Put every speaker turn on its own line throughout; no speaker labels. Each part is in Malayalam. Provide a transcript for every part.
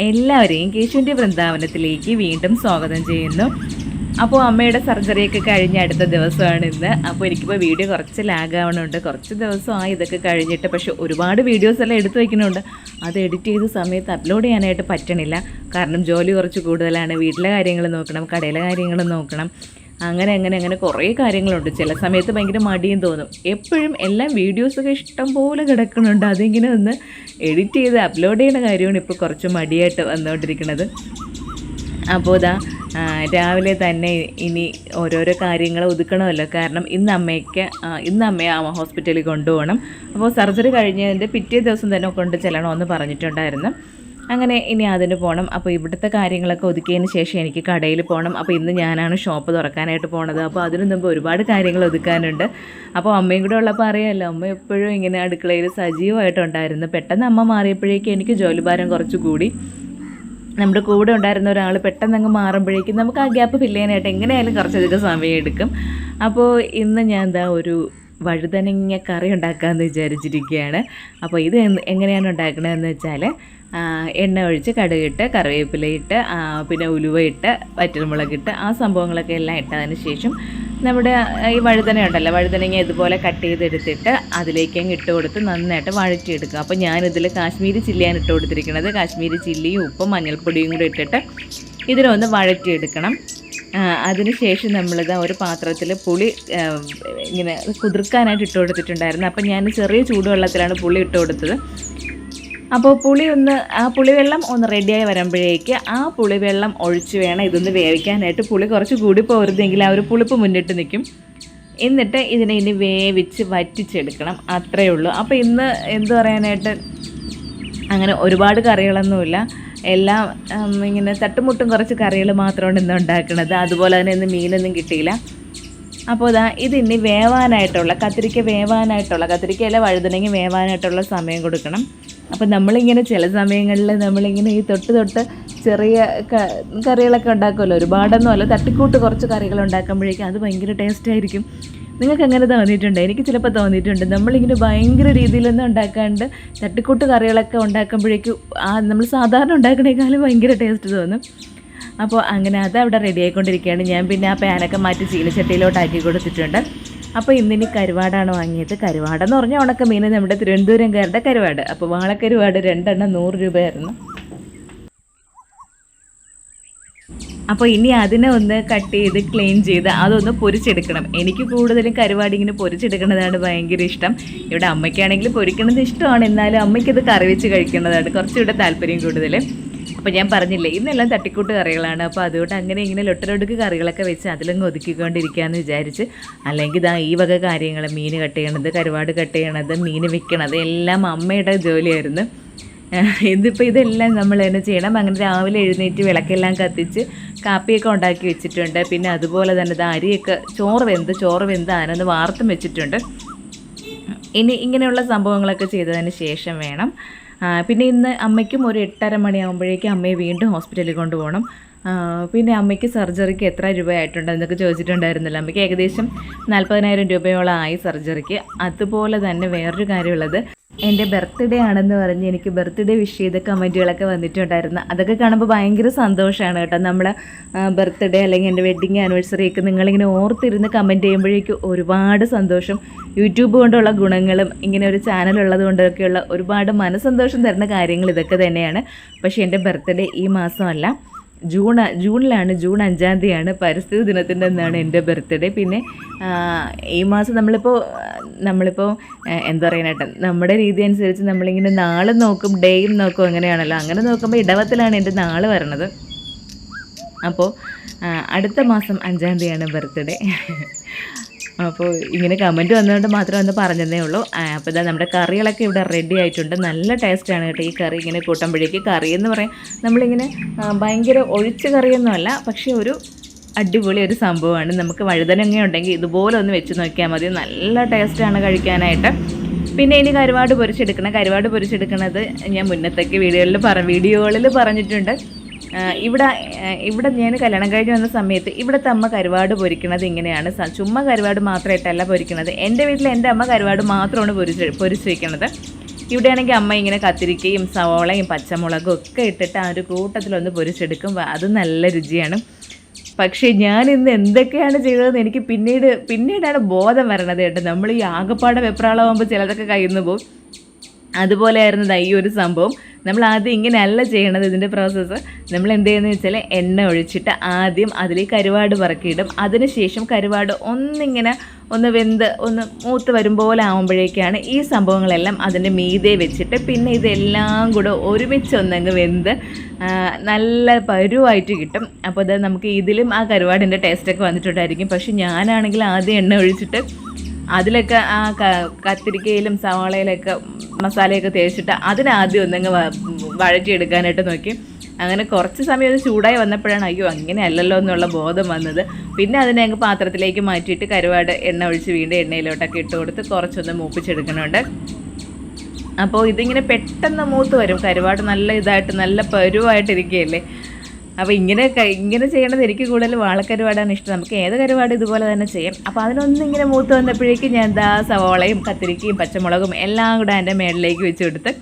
എല്ലാവരെയും കേശുവിന്റെ വൃന്ദാവനത്തിലേക്ക് വീണ്ടും സ്വാഗതം ചെയ്യുന്നു. അപ്പോൾ അമ്മയുടെ സർജറിയൊക്കെ കഴിഞ്ഞ അടുത്ത ദിവസമാണ് ഇന്ന്. അപ്പോൾ എനിക്കിപ്പോൾ വീഡിയോ കുറച്ച് ലാഗാവണുണ്ട്. കുറച്ച് ദിവസമായി ഇതൊക്കെ കഴിഞ്ഞിട്ട് പക്ഷേ ഒരുപാട് വീഡിയോസ് എല്ലാം എടുത്തു വയ്ക്കുന്നുണ്ട് അത് എഡിറ്റ് ചെയ്ത സമയത്ത് അപ്ലോഡ് ചെയ്യാനായിട്ട് പറ്റണില്ല. കാരണം ജോലി കുറച്ച് കൂടുതലാണ്. വീട്ടിലെ കാര്യങ്ങൾ നോക്കണം കടയിലെ കാര്യങ്ങൾ നോക്കണം. അങ്ങനെ അങ്ങനെ അങ്ങനെ കുറേ കാര്യങ്ങളുണ്ട്. ചില സമയത്ത് ഭയങ്കര മടിയും തോന്നും. എപ്പോഴും എല്ലാം വീഡിയോസൊക്കെ ഇഷ്ടം പോലെ കിടക്കുന്നുണ്ട്. അതിങ്ങനെ ഒന്ന് എഡിറ്റ് ചെയ്ത് അപ്ലോഡ് ചെയ്യുന്ന കാര്യമാണ് ഇപ്പോൾ കുറച്ച് മടിയായിട്ട് വന്നുകൊണ്ടിരിക്കുന്നത്. അപ്പോൾ ഇതാ രാവിലെ തന്നെ ഇനി ഓരോരോ കാര്യങ്ങൾ ഒതുക്കണമല്ലോ. കാരണം ഇന്ന് അമ്മയ്ക്ക് ഇന്ന് അമ്മയെ ഹോസ്പിറ്റലിൽ കൊണ്ടുപോകണം. അപ്പോൾ സർജറി കഴിഞ്ഞതിന്റെ പിറ്റേ ദിവസം തന്നെ കൊണ്ട് ചെല്ലണമെന്ന് പറഞ്ഞിട്ടുണ്ടായിരുന്നു. അങ്ങനെ ഇനി അതിന് പോകണം അപ്പോൾ ഇവിടുത്തെ കാര്യങ്ങളൊക്കെ ഒതുക്കിയതിന് ശേഷം എനിക്ക് കടയിൽ പോകണം അപ്പോൾ ഇന്ന് ഞാനാണ് ഷോപ്പ് തുറക്കാനായിട്ട് പോണത്. അപ്പോൾ അതിനു മുമ്പ് ഒരുപാട് കാര്യങ്ങൾ ഒതുക്കാനുണ്ട്. അപ്പോൾ അമ്മയും കൂടെ ഉള്ളപ്പോൾ അറിയാമല്ലോ അമ്മ എപ്പോഴും ഇങ്ങനെ അടുക്കളയിൽ സജീവമായിട്ടുണ്ടായിരുന്നു. പെട്ടെന്ന് അമ്മ മാറിയപ്പോഴേക്കും എനിക്ക് ജോലിഭാരം കുറച്ച് കൂടി. നമ്മുടെ കൂടെ ഉണ്ടായിരുന്ന ഒരാൾ പെട്ടെന്ന് അങ്ങ് മാറുമ്പോഴേക്കും നമുക്ക് ആ ഗ്യാപ്പ് ഫില്ല് ചെയ്യാനായിട്ട് എങ്ങനെയായാലും കുറച്ചധികം സമയം എടുക്കും. അപ്പോൾ ഇന്ന് ഞാൻ എന്താ ഒരു വഴുതനങ്ങ കറി ഉണ്ടാക്കാമെന്ന് വിചാരിച്ചിരിക്കുകയാണ്. അപ്പോൾ ഇത് എങ്ങനെയാണ് ഉണ്ടാക്കണതെന്ന് വെച്ചാൽ എണ്ണ ഒഴിച്ച് കടുകിട്ട് കറിവേപ്പിലയിട്ട് പിന്നെ ഉലുവയിട്ട് വറ്റൽമുളകിട്ട് ആ സംഭവങ്ങളൊക്കെ എല്ലാം ഇട്ടതിന് ശേഷം നമ്മുടെ ഈ വഴുതന ഉണ്ടല്ലോ വഴുതനങ്ങ ഇതുപോലെ കട്ട് ചെയ്തെടുത്തിട്ട് അതിലേക്ക് അങ്ങ് ഇട്ട് കൊടുത്ത് നന്നായിട്ട് വഴറ്റിയെടുക്കുക. അപ്പോൾ ഞാനിതിൽ കാശ്മീരി ചില്ലിയാണ് ഇട്ട് കൊടുത്തിരിക്കുന്നത്. കാശ്മീരി ചില്ലിയും ഉപ്പും മഞ്ഞൾപ്പൊടിയും കൂടി ഇട്ടിട്ട് ഇതിനൊന്ന് വഴറ്റിയെടുക്കണം. അതിനുശേഷം നമ്മളിത് ഒരു പാത്രത്തിൽ പുളി ഇങ്ങനെ കുതിർക്കാനായിട്ട് ഇട്ട് കൊടുത്തിട്ടുണ്ടായിരുന്നു. അപ്പോൾ ഞാൻ ചെറിയ ചൂടുവെള്ളത്തിലാണ് പുളി ഇട്ട് കൊടുത്തത്. അപ്പോൾ പുളി ഒന്ന് ആ പുളിവെള്ളം ഒന്ന് റെഡിയായി വരുമ്പോഴേക്ക് ആ പുളിവെള്ളം ഒഴിച്ച് വേണം ഇതൊന്ന് വേവിക്കാനായിട്ട്. പുളി കുറച്ച് കൂടി പോരുതെങ്കിൽ ആ ഒരു പുളിപ്പ് മുന്നിട്ട് നിൽക്കും. എന്നിട്ട് ഇതിനെ ഇനി വേവിച്ച് വറ്റിച്ചെടുക്കണം. അത്രയേ ഉള്ളൂ. അപ്പോൾ ഇന്ന് എന്ത് പറയാനായിട്ട്? അങ്ങനെ ഒരുപാട് കറികളൊന്നുമില്ല. എല്ലാം ഇങ്ങനെ തട്ടുമുട്ടും കുറച്ച് കറികൾ മാത്രമാണ് ഇന്ന് ഉണ്ടാക്കുന്നത്. അതുപോലെ തന്നെ ഇന്ന് മീനൊന്നും കിട്ടിയില്ല. അപ്പോൾ ഇതാ ഇത് ഇനി വേവാനായിട്ടുള്ള കത്തിരിക്ക വേവാനായിട്ടുള്ള കത്തിരിക്കയില വഴുതനങ്ങി വേവാനായിട്ടുള്ള സമയം കൊടുക്കണം. അപ്പോൾ നമ്മളിങ്ങനെ ചില സമയങ്ങളിൽ നമ്മളിങ്ങനെ ഈ തൊട്ട് തൊട്ട് ചെറിയ കറികളൊക്കെ ഉണ്ടാക്കുമല്ലോ ഒരുപാടൊന്നും അല്ല. തട്ടിക്കൂട്ട് കുറച്ച് കറികൾ ഉണ്ടാക്കുമ്പോഴേക്കും അത് ഭയങ്കര ടേസ്റ്റ് ആയിരിക്കും. നിങ്ങൾക്ക് അങ്ങനെ തോന്നിയിട്ടുണ്ട്? എനിക്ക് ചിലപ്പോൾ തോന്നിയിട്ടുണ്ട്. നമ്മളിങ്ങനെ ഭയങ്കര രീതിയിലൊന്നും ഉണ്ടാക്കാണ്ട് തട്ടിക്കൂട്ട് കറികളൊക്കെ ഉണ്ടാക്കുമ്പോഴേക്കും ആ നമ്മൾ സാധാരണ ഉണ്ടാക്കണേക്കാളും ഭയങ്കര ടേസ്റ്റ് തോന്നും. അപ്പോൾ അങ്ങനെ അത് അവിടെ റെഡി ആയിക്കൊണ്ടിരിക്കുകയാണ്. ഞാൻ പിന്നെ ആ പാനൊക്കെ മാറ്റി ചീനച്ചട്ടിയിലോട്ടാക്കി കൊടുത്തിട്ടുണ്ട്. അപ്പോൾ ഇന്നിനി കരുവാടാണ് വാങ്ങിയത്. കരുവാടെന്ന് പറഞ്ഞാൽ ഉണക്ക മീൻ നമ്മുടെ തിരുവനന്തപുരംകാരുടെ കരുവാട്. അപ്പോൾ വാളക്കരുവാട് രണ്ടെണ്ണം നൂറ് രൂപയായിരുന്നു. അപ്പോൾ ഇനി അതിനെ ഒന്ന് കട്ട് ചെയ്ത് ക്ലീൻ ചെയ്ത് അതൊന്ന് പൊരിച്ചെടുക്കണം. എനിക്ക് കൂടുതലും കരുവാടി ഇങ്ങനെ പൊരിച്ചെടുക്കുന്നതാണ് ഭയങ്കര ഇഷ്ടം. ഇവിടെ അമ്മയ്ക്കാണെങ്കിൽ പൊരിക്കുന്നത് ഇഷ്ടമാണ്. എന്നാലും അമ്മയ്ക്കത് കറി വെച്ച് കഴിക്കുന്നതാണ് കുറച്ചുകൂടെ താല്പര്യം കൂടുതൽ അപ്പോൾ ഞാൻ പറഞ്ഞില്ലേ ഇന്നെല്ലാം തട്ടിക്കൂട്ട് കറികളാണ് അപ്പോൾ അതുകൊണ്ട് അങ്ങനെ ഇങ്ങനെ ലൊട്ടലൊടുക്ക് കറികളൊക്കെ വെച്ച് അതിലങ്ങ് ഒതുക്കിക്കൊണ്ടിരിക്കുകയെന്ന് വിചാരിച്ച് അല്ലെങ്കിൽ ഇതാ ഈ വക കാര്യങ്ങൾ മീൻ കട്ട് ചെയ്യണത് കരുവാട് കട്ട് ചെയ്യണത് മീൻ വിൽക്കണത് എല്ലാം അമ്മയുടെ ജോലിയായിരുന്നു. ഇതിപ്പോൾ ഇതെല്ലാം നമ്മൾ തന്നെ ചെയ്യണം. അങ്ങനെ രാവിലെ എഴുന്നേറ്റ് വിളക്കെല്ലാം കത്തിച്ച് കാപ്പിയൊക്കെ ഉണ്ടാക്കി വെച്ചിട്ടുണ്ട്. പിന്നെ അതുപോലെ തന്നെ ഇത് അരിയൊക്കെ ചോറ് വെന്ത് ചോറ് വെന്ത് അതിനൊന്ന് വാർത്തും വെച്ചിട്ടുണ്ട്. ഇനി ഇങ്ങനെയുള്ള സംഭവങ്ങളൊക്കെ ചെയ്തതിന് ശേഷം വേണം. പിന്നെ ഇന്ന് അമ്മയ്ക്കും ഒരു എട്ടര മണിയാകുമ്പോഴേക്കും അമ്മയെ വീണ്ടും ഹോസ്പിറ്റലിൽ കൊണ്ടുപോകണം. പിന്നെ അമ്മയ്ക്ക് സർജറിക്ക് എത്ര രൂപയായിട്ടുണ്ട് എന്നൊക്കെ ചോദിച്ചിട്ടുണ്ടായിരുന്നല്ലോ. അമ്മയ്ക്ക് ഏകദേശം നാൽപ്പതിനായിരം രൂപയോളം ആയി സർജറിക്ക്. അതുപോലെ തന്നെ വേറൊരു കാര്യമുള്ളത് എന്റെ ബർത്ത്ഡേ ആണെന്ന് പറഞ്ഞ് എനിക്ക് ബർത്ത്ഡേ വിഷ് ചെയ്ത കമന്റുകളൊക്കെ വന്നിട്ടുണ്ടായിരുന്നു. അതൊക്കെ കാണുമ്പോൾ ഭയങ്കര സന്തോഷമാണ് കേട്ടോ. നമ്മളെ ബർത്ത്ഡേ അല്ലെങ്കിൽ എന്റെ വെഡ്ഡിങ് ആനിവേഴ്സറി ഒക്കെ നിങ്ങളിങ്ങനെ ഓർത്തിരുന്ന് കമന്റ് ചെയ്യുമ്പോഴേക്കും ഒരുപാട് സന്തോഷം. യൂട്യൂബ് കൊണ്ടുള്ള ഗുണങ്ങളും ഇങ്ങനെ ഒരു ചാനൽ ഉള്ളത് കൊണ്ടൊക്കെയുള്ള ഒരുപാട് മനസ്സന്തോഷം തരുന്ന കാര്യങ്ങൾ ഇതൊക്കെ തന്നെയാണ്. പക്ഷേ എന്റെ ബർത്ത്ഡേ ഈ മാസമല്ല. ജൂൺ ജൂണിലാണ് ജൂൺ അഞ്ചാം തീയതിയാണ് പരിസ്ഥിതി ദിനത്തിന്റെ എന്നാണ് എന്റെ ബർത്ത്ഡേ. പിന്നെ ഈ മാസം നമ്മളിപ്പോൾ നമ്മളിപ്പോൾ എന്താ പറയാനായിട്ട് നമ്മുടെ രീതി അനുസരിച്ച് നമ്മളിങ്ങനെ നാളും നോക്കും ഡേയും നോക്കും അങ്ങനെയാണല്ലോ. അങ്ങനെ നോക്കുമ്പോൾ ഇടവത്തിലാണ് എന്റെ നാൾ വരണത്. അപ്പോൾ അടുത്ത മാസം അഞ്ചാം തീയതിയാണ് ബർത്ത്ഡേ. അപ്പോൾ ഇങ്ങനെ കമന്റ് വന്നതുകൊണ്ട് മാത്രം ഒന്ന് പറഞ്ഞതേ ഉള്ളൂ. അപ്പോൾ ഇതാ നമ്മുടെ കറികളൊക്കെ ഇവിടെ റെഡി ആയിട്ടുണ്ട്. നല്ല ടേസ്റ്റാണ് കേട്ടോ ഈ കറി ഇങ്ങനെ കൂട്ടുമ്പോഴേക്ക്. കറി എന്ന് പറയാം നമ്മളിങ്ങനെ ഭയങ്കര ഒഴിച്ച കറിയൊന്നുമല്ല പക്ഷേ ഒരു അടിപൊളി ഒരു സംഭവമാണ്. നമുക്ക് വഴുതനങ്ങ ഉണ്ടെങ്കിൽ ഇതുപോലെ ഒന്ന് വെച്ച് നോക്കിയാൽ മതി. നല്ല ടേസ്റ്റാണ് കഴിക്കാനായിട്ട്. പിന്നെ ഇനി കരുവാട് പൊരിച്ചെടുക്കണം. കരുവാട് പൊരിച്ചെടുക്കണത് ഞാൻ മുന്നത്തേക്ക് വീഡിയോയിൽ പറ വീഡിയോകളിൽ പറഞ്ഞിട്ടുണ്ട്. ഇവിടെ ഇവിടെ ഞാൻ കല്യാണം കഴിഞ്ഞ് വന്ന സമയത്ത് ഇവിടുത്തെ അമ്മ കരുവാട് പൊരിക്കണത് ഇങ്ങനെയാണ്. ചുമ്മാ കരുവാട് മാത്രമായിട്ടല്ല പൊരിക്കണത്. എന്റെ വീട്ടിൽ എന്റെ അമ്മ കരുവാട് മാത്രമാണ് പൊരിച്ച് പൊരിച്ച് വയ്ക്കണത് ഇവിടെയാണെങ്കിൽ അമ്മ ഇങ്ങനെ കത്തിരിക്കയും സവോളയും പച്ചമുളകും ഒക്കെ ഇട്ടിട്ട് ആ ഒരു കൂട്ടത്തിലൊന്ന് പൊരിച്ചെടുക്കും. അത് നല്ല രുചിയാണ്. പക്ഷേ ഞാൻ ഇന്ന് എന്തൊക്കെയാണ് ചെയ്തതെന്ന് എനിക്ക് പിന്നീട് പിന്നീടാണ് ബോധം വരണത് കേട്ടോ. നമ്മൾ ഈ ആകപ്പാടെ വെപ്രാളമാകുമ്പോൾ ചിലതൊക്കെ കയ്യിൽ നിന്ന് പോകും അതുപോലെയായിരുന്നു ഈ ഒരു സംഭവം. നമ്മൾ ആദ്യം ഇങ്ങനെയല്ല ചെയ്യണത് ഇതിന്റെ പ്രോസസ്സ് നമ്മൾ എന്ത് ചെയ്യുന്നത് വെച്ചാൽ എണ്ണ ഒഴിച്ചിട്ട് ആദ്യം അതിലേക്ക് കരുവാട് പറക്കിയിടും. അതിനുശേഷം കരുവാട് ഒന്നിങ്ങനെ ഒന്ന് വെന്ത് ഒന്ന് മൂത്ത് വരും പോലെ ആകുമ്പോഴേക്കാണ് ഈ സംഭവങ്ങളെല്ലാം അതിന്റെ മീതെ വെച്ചിട്ട് പിന്നെ ഇതെല്ലാം കൂടെ ഒരുമിച്ച് ഒന്നങ്ങ് വെന്ത് നല്ല പരുവായിട്ട് കിട്ടും. അപ്പോൾ അത് നമുക്ക് ഇതിലും ആ കരുവാടിന്റെ ടേസ്റ്റൊക്കെ വന്നിട്ടുണ്ടായിരിക്കും. പക്ഷേ ഞാനാണെങ്കിൽ ആദ്യം എണ്ണ ഒഴിച്ചിട്ട് അതിലൊക്കെ ആ കത്തിരിക്കയിലും സവാളയിലൊക്കെ മസാലയൊക്കെ തേച്ചിട്ട് അതിനാദ്യം ഒന്നങ്ങ് വഴറ്റിയെടുക്കാനായിട്ട് നോക്കി. അങ്ങനെ കുറച്ച് സമയം അത് ചൂടായി വന്നപ്പോഴാണ് അയ്യോ അങ്ങനെയല്ലല്ലോ എന്നുള്ള ബോധം വന്നത്. പിന്നെ അതിനെ അങ്ങ് പാത്രത്തിലേക്ക് മാറ്റിയിട്ട് കരുവാട് എണ്ണ ഒഴിച്ച് വീണ്ടും എണ്ണയിലോട്ടൊക്കെ ഇട്ട് കൊടുത്ത് കുറച്ചൊന്ന് മൂപ്പിച്ചെടുക്കണുണ്ട് അപ്പോൾ ഇതിങ്ങനെ പെട്ടെന്ന് മൂത്ത് വരും. കരുവാട് നല്ല ഇതായിട്ട് നല്ല പരുവായിട്ടിരിക്കുകയല്ലേ? അപ്പോൾ ഇങ്ങനെ ഇങ്ങനെ ചെയ്യണത് എനിക്ക് കൂടുതൽ വാളക്കരുവാടാണ് ഇഷ്ടം. നമുക്ക് ഏത് കരുവാട് ഇതുപോലെ തന്നെ ചെയ്യാം. അപ്പോൾ അതിനൊന്നും ഇങ്ങനെ മൂത്ത് വന്നപ്പോഴേക്കും ഞാൻ എന്താ സവോളയും കത്തിരിക്കയും പച്ചമുളകും എല്ലാം കൂടെ അതിന്റെ മേളിലേക്ക് വെച്ച് കൊടുത്ത്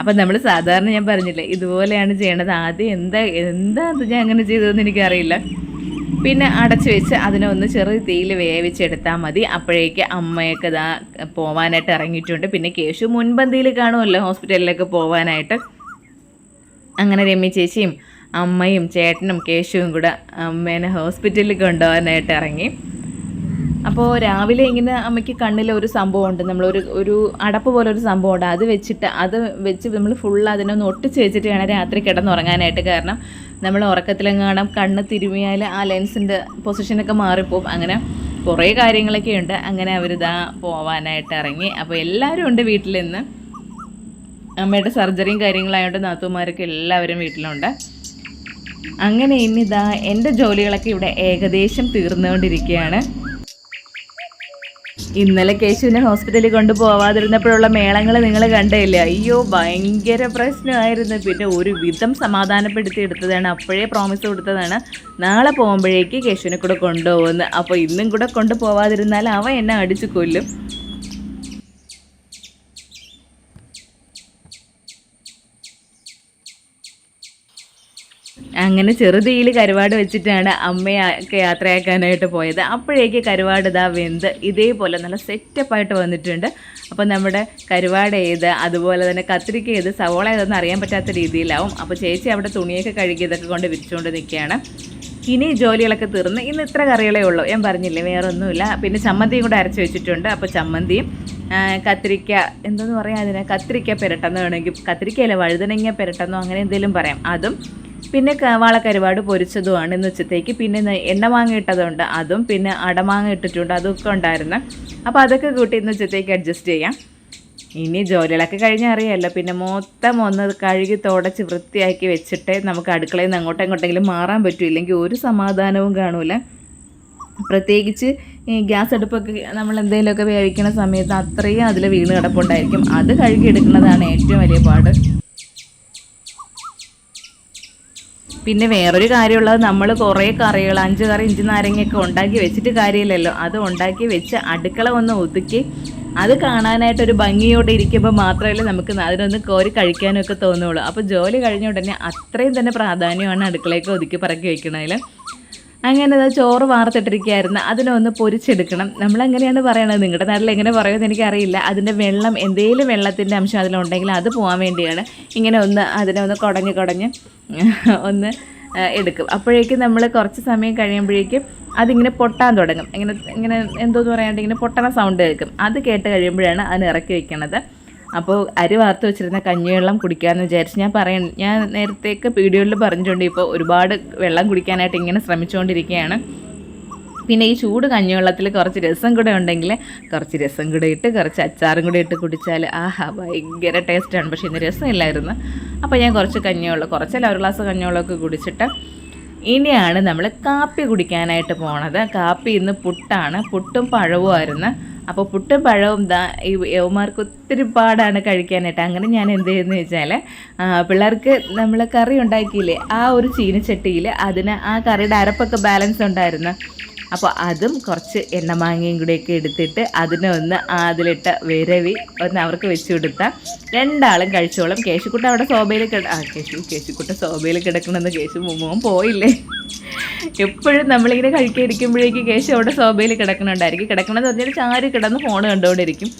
അപ്പം നമ്മൾ സാധാരണ ഞാൻ പറഞ്ഞില്ലേ ഇതുപോലെയാണ് ചെയ്യേണ്ടത് ആദ്യം എന്താ എന്താ ഞാൻ അങ്ങനെ ചെയ്തതെന്ന് എനിക്കറിയില്ല. പിന്നെ അടച്ചു വെച്ച് അതിനെ ഒന്ന് ചെറു തീയിൽ വേവിച്ചെടുത്താൽ മതി. അപ്പോഴേക്ക് അമ്മയൊക്കെ ഇതാ പോവാനായിട്ട് ഇറങ്ങിയിട്ടുണ്ട്. പിന്നെ കേശു മുൻപന്തിയിൽ കാണുമല്ലോ ഹോസ്പിറ്റലിലേക്ക് പോവാനായിട്ട്. അങ്ങനെ രമ്യ ചേച്ചിയും അമ്മയും ചേട്ടനും കേശുവും കൂടെ അമ്മേനെ ഹോസ്പിറ്റലിൽ കൊണ്ടുപോകാനായിട്ട് ഇറങ്ങി. അപ്പോൾ രാവിലെ ഇങ്ങനെ അമ്മയ്ക്ക് കണ്ണിൽ ഒരു സംഭവം ഉണ്ട് നമ്മളൊരു ഒരു അടപ്പ് പോലെ ഒരു സംഭവം ഉണ്ട് അത് വെച്ചിട്ട് അത് വെച്ച് നമ്മൾ ഫുൾ അതിനൊന്ന് ഒട്ടിച്ച് വെച്ചിട്ട് വേണം രാത്രി കിടന്നുറങ്ങാനായിട്ട്. കാരണം നമ്മൾ ഉറക്കത്തിലെങ്ങാണം കണ്ണ് തിരുമിയാൽ ആ ലെൻസിന്റെ പൊസിഷനൊക്കെ മാറിപ്പോവും. അങ്ങനെ കുറേ കാര്യങ്ങളൊക്കെ ഉണ്ട്. അങ്ങനെ അവരിതാ പോവാനായിട്ട് ഇറങ്ങി. അപ്പോൾ എല്ലാവരും ഉണ്ട് വീട്ടിൽ നിന്ന് അമ്മയുടെ സർജറിയും കാര്യങ്ങളായതുകൊണ്ട് നാത്തുമാരൊക്കെ എല്ലാവരും വീട്ടിലുണ്ട്. അങ്ങനെ ഇന്നിതാ എന്റെ ജോലികളൊക്കെ ഇവിടെ ഏകദേശം തീർന്നുകൊണ്ടിരിക്കുകയാണ്. ഇന്നലെ കേശുവിനെ ഹോസ്പിറ്റലിൽ കൊണ്ടുപോവാതിരുന്നപ്പോഴുള്ള മേളങ്ങൾ നിങ്ങൾ കണ്ടില്ല? അയ്യോ ഭയങ്കര പ്രശ്നമായിരുന്നു. പിന്നെ ഒരു വിധം സമാധാനപ്പെടുത്തി എടുത്തതാണ്. അപ്പോഴേ പ്രോമിസ് കൊടുത്തതാണ്. നാളെ പോകുമ്പോഴേക്ക് കേശുവിനെ കൂടെ കൊണ്ടുപോകുന്നത് അപ്പോൾ ഇന്നും കൂടെ കൊണ്ടുപോവാതിരുന്നാൽ അവ എന്നെ അടിച്ചു കൊല്ലും. അങ്ങനെ ചെറുതീയിൽ കരുവാട് വെച്ചിട്ടാണ് അമ്മയൊക്കെ യാത്രയാക്കാനായിട്ട് പോയത്. അപ്പോഴേക്ക് കരുവാട് ഇതാ വെന്ത് ഇതേപോലെ നല്ല സെറ്റപ്പായിട്ട് വന്നിട്ടുണ്ട്. അപ്പോൾ നമ്മുടെ കരുവാട് ഏത് അതുപോലെ തന്നെ കത്തിരിക്ക ഏത് സവോള ഏതെന്ന് അറിയാൻ പറ്റാത്ത രീതിയിലാവും. അപ്പോൾ ചേച്ചി അവിടെ തുണിയൊക്കെ കഴുകി ഇതൊക്കെ കൊണ്ട് വിരിച്ചുകൊണ്ട് നിൽക്കുകയാണ്. ഇനി ജോലികളൊക്കെ തീർന്ന് ഇന്ന് ഇത്ര കറികളേ ഉള്ളൂ. ഞാൻ പറഞ്ഞില്ലേ വേറെ ഒന്നുമില്ല പിന്നെ ചമ്മന്തിയും കൂടെ അരച്ച് വെച്ചിട്ടുണ്ട്. അപ്പോൾ ചമ്മന്തിയും കത്തിരിക്ക എന്തെന്ന് പറയാം അതിനെ? കത്തിരിക്ക പെരട്ടെന്ന് വേണമെങ്കിൽ കത്തിരിക്കയല്ല വഴുതനങ്ങ പെരട്ടെന്നോ അങ്ങനെ എന്തെങ്കിലും പറയാം. അതും പിന്നെ വാളക്കരുവാട് പൊരിച്ചതുമാണ് ഇന്ന് ഉച്ചത്തേക്ക്. പിന്നെ എണ്ണ മാങ്ങ ഇട്ടതുണ്ട് അതും പിന്നെ അടമാങ്ങ ഇട്ടിട്ടുണ്ട് അതൊക്കെ ഉണ്ടായിരുന്നു. അപ്പോൾ അതൊക്കെ കൂട്ടി ഇന്ന് ഉച്ചത്തേക്ക് അഡ്ജസ്റ്റ് ചെയ്യാം. ഇനി ജോലികളൊക്കെ കഴിഞ്ഞാൽ അറിയാമല്ലോ പിന്നെ മൊത്തം ഒന്ന് കഴുകി തുടച്ച് വൃത്തിയാക്കി വെച്ചിട്ട് നമുക്ക് അടുക്കളയിൽ നിന്ന് അങ്ങോട്ടും ഇങ്ങോട്ടെങ്കിലും മാറാൻ പറ്റില്ലെങ്കിൽ ഒരു സമാധാനവും കാണൂല. പ്രത്യേകിച്ച് ഈ ഗ്യാസ് അടുപ്പൊക്കെ നമ്മൾ എന്തെങ്കിലുമൊക്കെ വേവിക്കുന്ന സമയത്ത് അത്രയും അതിൽ വീണ് കിടപ്പുണ്ടായിരിക്കും. അത് കഴുകിയെടുക്കുന്നതാണ് ഏറ്റവും വലിയ പാട്. പിന്നെ വേറൊരു കാര്യമുള്ളത് നമ്മൾ കുറേ കറികൾ അഞ്ച് കറി ഇഞ്ചി നാരങ്ങയൊക്കെ ഉണ്ടാക്കി വെച്ചിട്ട് കാര്യമില്ലല്ലോ. അത് ഉണ്ടാക്കി വെച്ച് അടുക്കള ഒന്ന് ഒതുക്കി അത് കാണാനായിട്ട് ഒരു ഭംഗിയോടെ ഇരിക്കുമ്പോൾ മാത്രമല്ലേ നമുക്ക് അതിനൊന്ന് കോരി കഴിക്കാനൊക്കെ തോന്നുള്ളൂ. അപ്പോൾ ജോലി കഴിഞ്ഞ ഉടനെ അത്രയും തന്നെ പ്രാധാന്യമാണ് അടുക്കളയൊക്കെ ഒതുക്കി പറക്കി വെക്കണതിൽ. അങ്ങനെ അത് ചോറ് വാർത്തിട്ടിരിക്കുകയായിരുന്നു. അതിനൊന്ന് പൊരിച്ചെടുക്കണം. നമ്മളെങ്ങനെയാണ് പറയണത്? നിങ്ങളുടെ നാട്ടിൽ എങ്ങനെ പറയുമെന്ന് എനിക്കറിയില്ല. അതിന്റെ വെള്ളം എന്തെങ്കിലും വെള്ളത്തിന്റെ അംശം അതിലുണ്ടെങ്കിൽ അത് പോകാൻ വേണ്ടിയാണ്. ഇങ്ങനെ ഒന്ന് അതിനെ ഒന്ന് കുടഞ്ഞ് കുടഞ്ഞ് ഒന്ന് എടുക്കും. അപ്പോഴേക്കും നമ്മൾ കുറച്ച് സമയം കഴിയുമ്പോഴേക്കും അതിങ്ങനെ പൊട്ടാൻ തുടങ്ങും. ഇങ്ങനെ ഇങ്ങനെ എന്തോന്ന് പറയാണ്ട് ഇങ്ങനെ പൊട്ടണ സൗണ്ട് കേൾക്കും. അത് കേട്ട് കഴിയുമ്പോഴാണ് അതിന് ഇറക്കി വെക്കണത്. അപ്പോൾ അരി വാർത്ത് വെച്ചിരുന്ന കഞ്ഞിവെള്ളം കുടിക്കാമെന്ന് വിചാരിച്ച് ഞാൻ പറയണം. ഞാൻ നേരത്തേക്ക് വീഡിയോയിൽ പറഞ്ഞിട്ടുണ്ട് ഇപ്പോൾ ഒരുപാട് വെള്ളം കുടിക്കാനായിട്ട് ഇങ്ങനെ ശ്രമിച്ചുകൊണ്ടിരിക്കുകയാണ് പിന്നെ ഈ ചൂട് കഞ്ഞിവെള്ളത്തിൽ കുറച്ച് രസം കൂടെ ഉണ്ടെങ്കിൽ കുറച്ച് രസം കൂടെ ഇട്ട് കുറച്ച് അച്ചാറും കൂടെ ഇട്ട് കുടിച്ചാൽ ആഹാ ഭയങ്കര ടേസ്റ്റാണ് പക്ഷേ ഇന്ന് രസമില്ലായിരുന്നു. അപ്പോൾ ഞാൻ കുറച്ച് കഞ്ഞിവെള്ളം കുറച്ചല്ല ഒരു ഗ്ലാസ് കഞ്ഞിവെള്ളമൊക്കെ കുടിച്ചിട്ട് ഇനിയാണ് നമ്മൾ കാപ്പി കുടിക്കാനായിട്ട് പോണത്. കാപ്പി ഇന്ന് പുട്ടാണ്. പുട്ടും പഴവുമായിരുന്നു. അപ്പോൾ പുട്ടും പഴവും ദാ ഈ യവന്മാർക്ക് ഒത്തിരി പാടാണ് കഴിക്കാനായിട്ട്. അങ്ങനെ ഞാൻ എന്ത് ചെയ്യുന്നത് വെച്ചാൽ പിള്ളേർക്ക് നമ്മൾ കറി ഉണ്ടാക്കിയില്ലേ ആ ഒരു ചീനച്ചട്ടിയിൽ അതിന് ആ കറിയുടെ അരപ്പൊക്കെ ബാലൻസ് ഉണ്ടായിരുന്നു. അപ്പോൾ അതും കുറച്ച് എണ്ണമാങ്ങയും കൂടെയൊക്കെ എടുത്തിട്ട് അതിനെ ഒന്ന് അതിലിട്ട വിരവി ഒന്ന് അവർക്ക് വെച്ച് കൊടുത്താൽ രണ്ടാളും കഴിച്ചോളും. കേശുക്കുട്ട അവിടെ സോഭയിൽ കിട ആ കേശു കേശുക്കുട്ട സോഭയിൽ കിടക്കണമെന്ന് കേശു മുമ്മും പോയില്ലേ? എപ്പോഴും നമ്മളിങ്ങനെ കഴിക്കാതിരിക്കുമ്പോഴേക്കും കേശു അവിടെ സോഭയിൽ കിടക്കണുണ്ടായിരിക്കും. കിടക്കണമെന്ന് പറഞ്ഞാൽ ചാരി കിടന്ന് ഫോൺ കണ്ടുകൊണ്ടിരിക്കും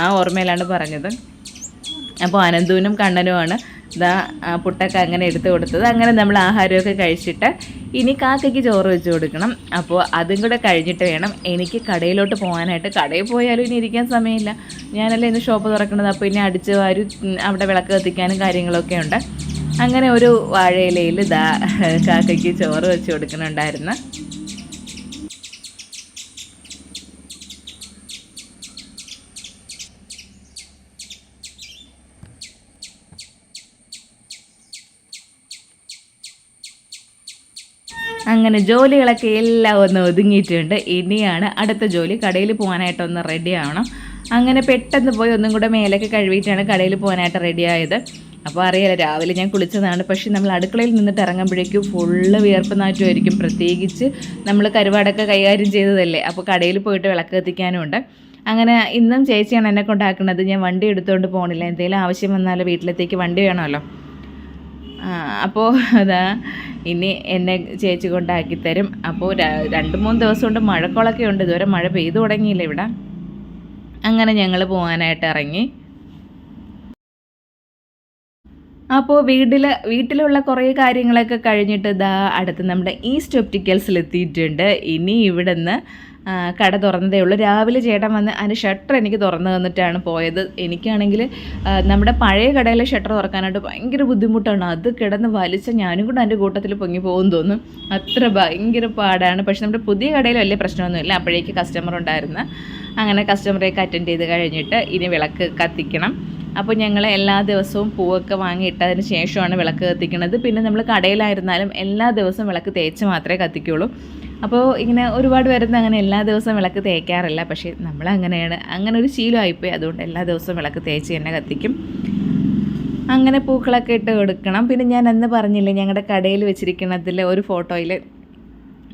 ആ ഓർമ്മയിലാണ് പറഞ്ഞത്. അപ്പോൾ അനന്തുവിനും കണ്ണനുമാണ് ഇതാ പുട്ടൊക്കെ അങ്ങനെ എടുത്ത് കൊടുത്തത്. അങ്ങനെ നമ്മൾ ആഹാരമൊക്കെ കഴിച്ചിട്ട് ഇനി കാക്കയ്ക്ക് ചോറ് വെച്ച് കൊടുക്കണം. അപ്പോൾ അതും കൂടെ കഴിഞ്ഞിട്ട് വേണം എനിക്ക് കടയിലോട്ട് പോകാനായിട്ട്. കടയിൽ പോയാലും ഇനി ഇരിക്കാൻ സമയമില്ല. ഞാനല്ലേ ഇന്ന് ഷോപ്പ് തുറക്കുന്നത് അപ്പോൾ ഇനി അടിച്ച് വാരി അവിടെ വിളക്ക് കത്തിക്കാനും കാര്യങ്ങളൊക്കെ ഉണ്ട്. അങ്ങനെ ഒരു വാഴയിലയിൽ ഇതാ കാക്കയ്ക്ക് ചോറ് വെച്ച് കൊടുക്കുന്നുണ്ടായിരുന്നു. അങ്ങനെ ജോലികളൊക്കെ എല്ലാം ഒന്ന് ഒതുങ്ങിയിട്ടുണ്ട്. ഇനിയാണ് അടുത്ത ജോലി. കടയിൽ പോകാനായിട്ട് ഒന്ന് റെഡി ആവണം. അങ്ങനെ പെട്ടെന്ന് പോയി ഒന്നും കൂടെ മേലൊക്കെ കഴുകിയിട്ടാണ് കടയിൽ പോകാനായിട്ട് റെഡി ആയത്. അപ്പോൾ അറിയാലോ രാവിലെ ഞാൻ കുളിച്ചതാണ്. പക്ഷേ നമ്മൾ അടുക്കളയിൽ നിന്നിട്ട് ഇറങ്ങുമ്പോഴേക്കും ഫുള്ള് വിയർപ്പ് നാറ്റുമായിരിക്കും. പ്രത്യേകിച്ച് നമ്മൾ കരുവാടൊക്കെ കൈകാര്യം ചെയ്തതല്ലേ. അപ്പോൾ കടയിൽ പോയിട്ട് വിളക്ക് കത്തിക്കാനുമുണ്ട് അങ്ങനെ ഇന്നും ചേച്ചിയാണ് എന്നെ കൊണ്ടാക്കുന്നത്. ഞാൻ വണ്ടി എടുത്തുകൊണ്ട് പോകണില്ല എന്തെങ്കിലും ആവശ്യം വന്നാൽ വീട്ടിലത്തേക്ക് വണ്ടി വേണമല്ലോ. അപ്പോൾ അതാ ഇനി എന്നെ ചേച്ചി കൊണ്ടാക്കി തരും. അപ്പോൾ രണ്ട് മൂന്ന് ദിവസം കൊണ്ട് മഴക്കോളൊക്കെ ഉണ്ട്. ഇതുവരെ മഴ പെയ്തു തുടങ്ങിയില്ല ഇവിടെ. അങ്ങനെ ഞങ്ങൾ പോകാനായിട്ട് ഇറങ്ങി. അപ്പോൾ വീട്ടിൽ വീട്ടിലുള്ള കുറേ കാര്യങ്ങളൊക്കെ കഴിഞ്ഞിട്ട് ഇതാ അടുത്ത് നമ്മുടെ ഈസ്റ്റ് ഒപ്റ്റിക്കൽസിൽ എത്തിയിട്ടുണ്ട് ഇനി ഇവിടുന്ന് കട തുറന്നതേ ഉള്ളൂ. രാവിലെ ചേട്ടൻ വന്ന് അതിന്റെ ഷട്ടർ എനിക്ക് തുറന്നു തന്നിട്ടാണ് പോയത്. എനിക്കാണെങ്കിൽ നമ്മുടെ പഴയ കടയിലെ ഷട്ടർ തുറക്കാനായിട്ട് ഭയങ്കര ബുദ്ധിമുട്ടാണ്. അത് കിടന്ന് വലിച്ച ഞാനും കൂടെ അതിന്റെ കൂട്ടത്തിൽ പൊങ്ങി പോകും തോന്നും അത്ര ഭയങ്കര പാടാണ്. പക്ഷെ നമ്മുടെ പുതിയ കടയിൽ വലിയ പ്രശ്നമൊന്നുമില്ല. അപ്പോഴേക്ക് കസ്റ്റമർ ഉണ്ടായിരുന്നു. അങ്ങനെ കസ്റ്റമറെയൊക്കെ അറ്റൻഡ് ചെയ്ത് കഴിഞ്ഞിട്ട് ഇനി വിളക്ക് കത്തിക്കണം. അപ്പോൾ ഞങ്ങൾ എല്ലാ ദിവസവും പൂവൊക്കെ വാങ്ങിയിട്ടതിന് ശേഷമാണ് വിളക്ക് കത്തിക്കുന്നത് പിന്നെ നമ്മൾ കടയിലായിരുന്നാലും എല്ലാ ദിവസവും വിളക്ക് തേച്ച് മാത്രമേ കത്തിക്കുള്ളൂ. അപ്പോൾ ഇങ്ങനെ ഒരുപാട് പേരൊന്നും അങ്ങനെ എല്ലാ ദിവസവും വിളക്ക് തേക്കാറില്ല. പക്ഷേ നമ്മൾ അങ്ങനെയാണ് അങ്ങനെ ഒരു ശീലമായിപ്പോയി. അതുകൊണ്ട് എല്ലാ ദിവസവും വിളക്ക് തേച്ച് തന്നെ കത്തിക്കും. അങ്ങനെ പൂക്കളൊക്കെ ഇട്ട് കൊടുക്കണം. പിന്നെ ഞാൻ അന്ന് പറഞ്ഞില്ലേ ഞങ്ങളുടെ കടയിൽ വെച്ചിരിക്കുന്നതിൽ ഒരു ഫോട്ടോയിൽ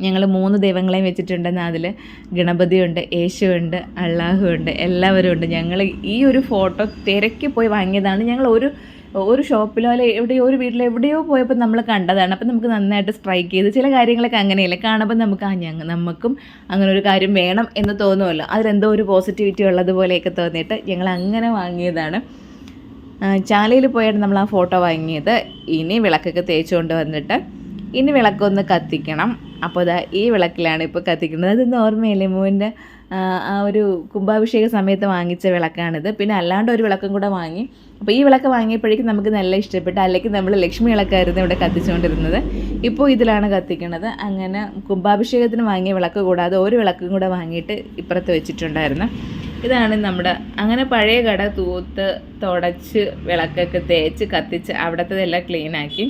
ഞങ്ങൾ മൂന്ന് ദൈവങ്ങളെയും വെച്ചിട്ടുണ്ടെന്ന് അതിൽ ഗണപതിയുണ്ട് യേശുവുണ്ട് അള്ളാഹുണ്ട് എല്ലാവരും ഉണ്ട് ഞങ്ങൾ ഈ ഒരു ഫോട്ടോ തിരക്കി പോയി വാങ്ങിയതാണ് ഞങ്ങൾ ഒരു ഒരു ഷോപ്പിലോ അല്ലെ എവിടെയോ ഒരു വീട്ടിലോ എവിടെയോ പോയപ്പോൾ നമ്മൾ കണ്ടതാണ്. അപ്പം നമുക്ക് നന്നായിട്ട് സ്ട്രൈക്ക് ചെയ്ത് ചില കാര്യങ്ങളൊക്കെ അങ്ങനെയല്ലേ? കാണുമ്പോൾ നമുക്ക് ആ ഞങ്ങൾ നമുക്കും അങ്ങനെ ഒരു കാര്യം വേണം എന്ന് തോന്നുമല്ലോ. അതിലെന്തോ ഒരു പോസിറ്റിവിറ്റി ഉള്ളതുപോലെയൊക്കെ തോന്നിയിട്ട് ഞങ്ങൾ അങ്ങനെ വാങ്ങിയതാണ്. ചാലയിൽ പോയാണ് നമ്മൾ ആ ഫോട്ടോ വാങ്ങിയത്. ഇനി വിളക്കൊക്കെ തേച്ചുകൊണ്ട് വന്നിട്ട് ഇനി വിളക്കൊന്ന് കത്തിക്കണം. അപ്പോൾ ഇതാ ഈ വിളക്കിലാണ് ഇപ്പോൾ കത്തിക്കുന്നത്. അതൊന്നും ഓർമ്മയില്ലേ മോന്റെ? ആ ഒരു കുംഭാഭിഷേക സമയത്ത് വാങ്ങിച്ച വിളക്കാണിത്. പിന്നെ അല്ലാണ്ട് ഒരു വിളക്കും കൂടെ വാങ്ങി. അപ്പോൾ ഈ വിളക്ക് വാങ്ങിയപ്പോഴേക്കും നമുക്ക് നല്ല ഇഷ്ടപ്പെട്ടു അല്ലെങ്കിൽ നമ്മൾ ലക്ഷ്മി വിളക്കായിരുന്നു ഇവിടെ കത്തിച്ചുകൊണ്ടിരുന്നത്. ഇപ്പോൾ ഇതിലാണ് കത്തിക്കുന്നത് അങ്ങനെ കുംഭാഭിഷേകത്തിന് വാങ്ങിയ വിളക്ക് കൂടാതെ ഒരു വിളക്കും കൂടെ വാങ്ങിയിട്ട് ഇപ്പുറത്ത് വെച്ചിട്ടുണ്ടായിരുന്നു. ഇതാണ് നമ്മുടെ അങ്ങനെ പഴയ കട തൂത്ത് തുടച്ച് വിളക്കൊക്കെ തേച്ച് കത്തിച്ച് അവിടത്തേതെല്ലാം ക്ലീനാക്കി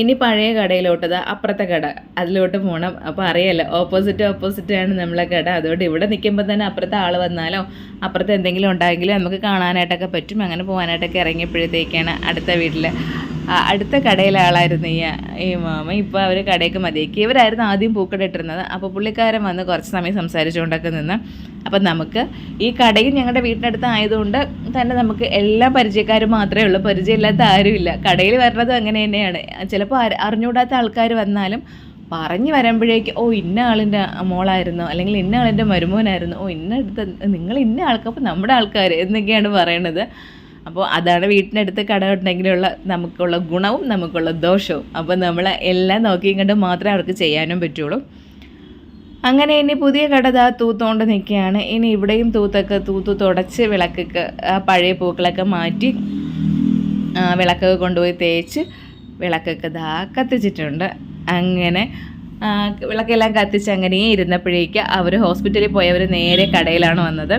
ഇനി പഴയ കടയിലോട്ടത് അപ്പുറത്തെ കട. അതിലോട്ട് പോകണം അപ്പോൾ അറിയാലോ ഓപ്പോസിറ്റ് ഓപ്പോസിറ്റ് ആണ് നമ്മളെ കട. അതുകൊണ്ട് ഇവിടെ നിൽക്കുമ്പോൾ തന്നെ അപ്പുറത്തെ ആൾ വന്നാലോ അപ്പുറത്ത് എന്തെങ്കിലും ഉണ്ടെങ്കിലും നമുക്ക് കാണാനായിട്ടൊക്കെ പറ്റും. അങ്ങനെ പോകാനായിട്ടൊക്കെ ഇറങ്ങിയപ്പോഴത്തേക്കാണ് അടുത്ത വീട്ടിൽ അടുത്ത കടയിലെ ആളായിരുന്നു ഈ ഈ മാമ. ഇപ്പോൾ അവർ കടയ്ക്ക് മതിയാക്കി. ഇവരായിരുന്നു ആദ്യം പൂക്കട ഇട്ടിരുന്നത്. അപ്പോൾ പുള്ളിക്കാരൻ വന്ന് കുറച്ച് സമയം സംസാരിച്ചുകൊണ്ടൊക്കെ നിന്ന്. അപ്പം നമുക്ക് ഈ കടയും ഞങ്ങളുടെ വീട്ടിനടുത്ത് ആയതുകൊണ്ട് തന്നെ നമുക്ക് എല്ലാ പരിചയക്കാരും മാത്രമേ ഉള്ളൂ. പരിചയമില്ലാത്ത ആരുമില്ല. കടയിൽ വരുന്നത് അങ്ങനെ തന്നെയാണ്. ചിലപ്പോൾ അറി- അറിഞ്ഞുകൂടാത്ത ആൾക്കാർ വന്നാലും പറഞ്ഞു വരുമ്പോഴേക്ക് ഓ ഇന്ന ആളിന്റെ മോളായിരുന്നു. അല്ലെങ്കിൽ ഇന്ന ആളിന്റെ മരുമോനായിരുന്നു. ഓ ഇന്ന അടുത്ത് നിങ്ങൾ ഇന്ന ആൾക്കാർ നമ്മുടെ ആൾക്കാർ എന്നൊക്കെയാണ് പറയണത്. അപ്പോൾ അതാണ് വീട്ടിനടുത്ത് കട ഉണ്ടെങ്കിലുള്ള നമുക്കുള്ള ഗുണവും നമുക്കുള്ള ദോഷവും. അപ്പോൾ നമ്മൾ എല്ലാം നോക്കിയും കണ്ട് മാത്രമേ അവർക്ക് ചെയ്യാനും പറ്റുള്ളൂ. അങ്ങനെ ഇനി പുതിയ കട ദാ തൂത്തോണ്ട് നിൽക്കുകയാണ്. ഇനി ഇവിടെയും തൂത്തൊക്കെ തൂത്ത് തുടച്ച് വിളക്കൊക്കെ പഴയ പൂക്കളൊക്കെ മാറ്റി വിളക്കൊക്കെ കൊണ്ടുപോയി തേച്ച് വിളക്കൊക്കെ ദാ കത്തിച്ചിട്ടുണ്ട്. അങ്ങനെ വിളക്കെല്ലാം കത്തിച്ച് അങ്ങനെ ഇരുന്നപ്പോഴേക്ക് അവർ ഹോസ്പിറ്റലിൽ പോയവർ നേരെ കടയിലാണ് വന്നത്.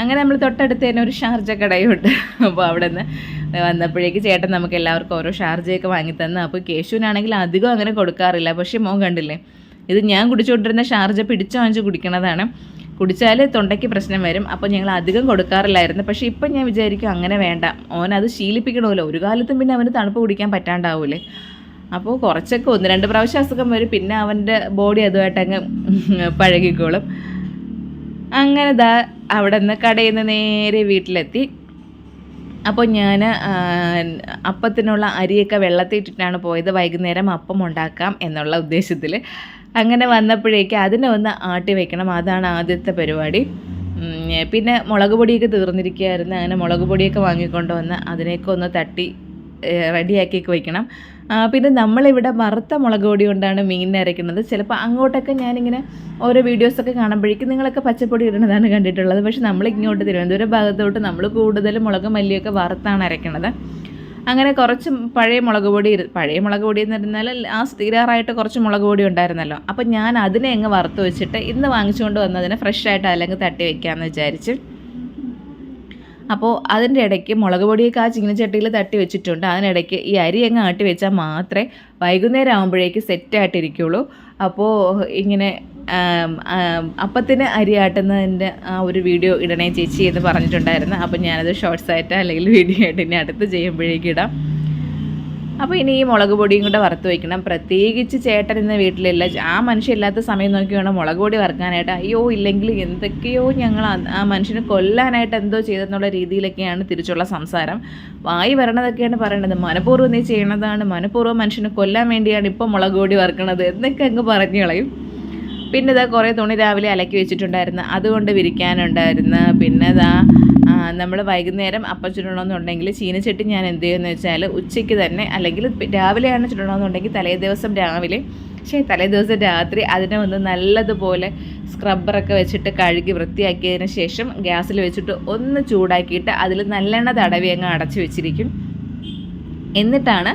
അങ്ങനെ നമ്മൾ തൊട്ടടുത്ത് തന്നെ ഒരു ഷാർജ കടയുണ്ട്. അപ്പോൾ അവിടെ നിന്ന് വന്നപ്പോഴേക്ക് ചേട്ടൻ നമുക്ക് എല്ലാവർക്കും ഓരോ ഷാർജയൊക്കെ വാങ്ങി തന്നു. അപ്പോൾ കേശുവിനാണെങ്കിൽ അധികം അങ്ങനെ കൊടുക്കാറില്ല. പക്ഷേ മോൻ കണ്ടില്ലേ ഇത് ഞാൻ കുടിച്ചുകൊണ്ടിരുന്ന ഷാർജ പിടിച്ചു വാങ്ങിച്ച് കുടിക്കണതാണ്. കുടിച്ചാൽ തൊണ്ടയ്ക്ക് പ്രശ്നം വരും. അപ്പോൾ ഞങ്ങൾ അധികം കൊടുക്കാറില്ലായിരുന്നു. പക്ഷേ ഇപ്പം ഞാൻ വിചാരിക്കും അങ്ങനെ വേണ്ട. ഓൻ അത് ശീലിപ്പിക്കണമല്ലോ. ഒരു കാലത്തും പിന്നെ അവന് തണുപ്പ് കുടിക്കാൻ പറ്റാണ്ടാവൂലേ. അപ്പോൾ കുറച്ചൊക്കെ ഒന്ന് രണ്ട് പ്രാവശ്യം അസുഖം വരും. പിന്നെ അവന്റെ ബോഡി അതുമായിട്ട് അങ്ങ് പഴകിക്കോളും. അങ്ങനെ ദാ അവിടെ നിന്ന് കടയിൽ നിന്ന് നേരെ വീട്ടിലെത്തി. അപ്പോൾ ഞാൻ അപ്പത്തിനുള്ള അരിയൊക്കെ വെള്ളത്തിയിട്ടിട്ടാണ് പോയത്. വൈകുന്നേരം അപ്പം ഉണ്ടാക്കാം എന്നുള്ള ഉദ്ദേശത്തിൽ അങ്ങനെ വന്നപ്പോഴേക്ക് അതിനെ ഒന്ന് ആട്ടി വെക്കണം. അതാണ് ആദ്യത്തെ പരിപാടി. പിന്നെ മുളക് പൊടിയൊക്കെ തീർന്നിരിക്കുകയായിരുന്നു. അങ്ങനെ മുളക് പൊടിയൊക്കെ വാങ്ങിക്കൊണ്ട് വന്ന് അതിനെയൊക്കെ ഒന്ന് തട്ടി റെഡിയാക്കി വയ്ക്കണം ആ, പിന്നെ നമ്മളിവിടെ വറുത്ത മുളക് പൊടി കൊണ്ടാണ് മീനിനെ അരയ്ക്കുന്നത്. ചിലപ്പോൾ അങ്ങോട്ടൊക്കെ ഞാനിങ്ങനെ ഓരോ വീഡിയോസൊക്കെ കാണുമ്പോഴേക്കും നിങ്ങളൊക്കെ പച്ചപ്പൊടി ഇടുന്നതാണ് കണ്ടിട്ടുള്ളത്. പക്ഷെ നമ്മൾ ഇങ്ങോട്ട് തിരുവനന്തപുരം ഭാഗത്തോട്ട് നമ്മൾ കൂടുതലും മുളക് മല്ലിയൊക്കെ വറുത്താണ് അരയ്ക്കുന്നത് അങ്ങനെ കുറച്ച് പഴയ മുളക് പൊടി പഴയ മുളക് പൊടി എന്ന് പറഞ്ഞാൽ ആ തീരാറായിട്ട് കുറച്ച് മുളക് പൊടി ഉണ്ടായിരുന്നല്ലോ. അപ്പോൾ ഞാൻ അതിനെ അങ്ങ് വറുത്ത് വെച്ചിട്ട് ഇന്ന് വാങ്ങിച്ചുകൊണ്ട് വന്നതിനെ ഫ്രഷ് ആയിട്ട് അതിലങ്ങ് തട്ടി വെക്കാമെന്ന് വിചാരിച്ച് അപ്പോൾ അതിന്റെ ഇടയ്ക്ക് മുളക് പൊടിയൊക്കെ ആ ചീനച്ചട്ടിയിൽ തട്ടി വെച്ചിട്ടുണ്ട്. അതിനിടയ്ക്ക് ഈ അരി അങ്ങ് ആട്ടി വെച്ചാൽ മാത്രമേ വൈകുന്നേരം ആകുമ്പോഴേക്ക് സെറ്റായിട്ടിരിക്കുള്ളൂ അപ്പോൾ ഇങ്ങനെ അപ്പത്തിന് അരി ആട്ടുന്നതിന്റെ ആ ഒരു വീഡിയോ ഇടണേ ചേച്ചി എന്ന് പറഞ്ഞിട്ടുണ്ടായിരുന്നു. അപ്പോൾ ഞാനത് ഷോർട്സ് ആയിട്ട് അല്ലെങ്കിൽ വീഡിയോ ആയിട്ട് ഇനി അടുത്ത് ചെയ്യുമ്പോഴേക്കും ഇടാം. അപ്പോൾ ഇനി ഈ മുളക് പൊടിയും കൂടെ വറുത്ത് വയ്ക്കണം പ്രത്യേകിച്ച് ചേട്ടൻ ഇന്ന് വീട്ടിലില്ല. ആ മനുഷ്യ ഇല്ലാത്ത സമയം നോക്കി വേണം മുളക് പൊടി വറുക്കാനായിട്ട്. അയ്യോ ഇല്ലെങ്കിൽ എന്തൊക്കെയോ ഞങ്ങൾ ആ- മനുഷ്യനെ കൊല്ലാനായിട്ട് എന്തോ ചെയ്തെന്നുള്ള രീതിയിലൊക്കെയാണ് തിരിച്ചുള്ള സംസാരം. വായി വരണതൊക്കെയാണ് പറയണത് മനഃപൂർവം നീ ചെയ്യണതാണ്. മനഃപൂർവം മനുഷ്യനെ കൊല്ലാൻ വേണ്ടിയാണ് ഇപ്പോൾ മുളക് പൊടി വറുക്കണത് എന്നൊക്കെ അങ്ങ് പറഞ്ഞു കളയും. പിന്നെ ഇതാ കുറേ തുണി രാവിലെ അലക്കി വെച്ചിട്ടുണ്ടായിരുന്നു. അതുകൊണ്ട് വിരിക്കാനുണ്ടായിരുന്നു. പിന്നെ ഇതാ നമ്മൾ വൈകുന്നേരം അപ്പം ചുടണമെന്നുണ്ടെങ്കിൽ ചീനച്ചട്ടി ഞാൻ എന്ത് ചെയ്യുമെന്ന് വെച്ചാൽ ഉച്ചയ്ക്ക് തന്നെ അല്ലെങ്കിൽ രാവിലെയാണ് ചുടണമെന്നുണ്ടെങ്കിൽ തലേ ദിവസം രാവിലെ പക്ഷേ തലേ ദിവസം രാത്രി അതിനെ ഒന്ന് നല്ലതുപോലെ സ്ക്രബ്ബറൊക്കെ വെച്ചിട്ട് കഴുകി വൃത്തിയാക്കിയതിന് ശേഷം ഗ്യാസിൽ വെച്ചിട്ട് ഒന്ന് ചൂടാക്കിയിട്ട് അതിൽ നല്ലെണ്ണ തടവി അങ്ങ് അടച്ചു വെച്ചിരിക്കും. എന്നിട്ടാണ്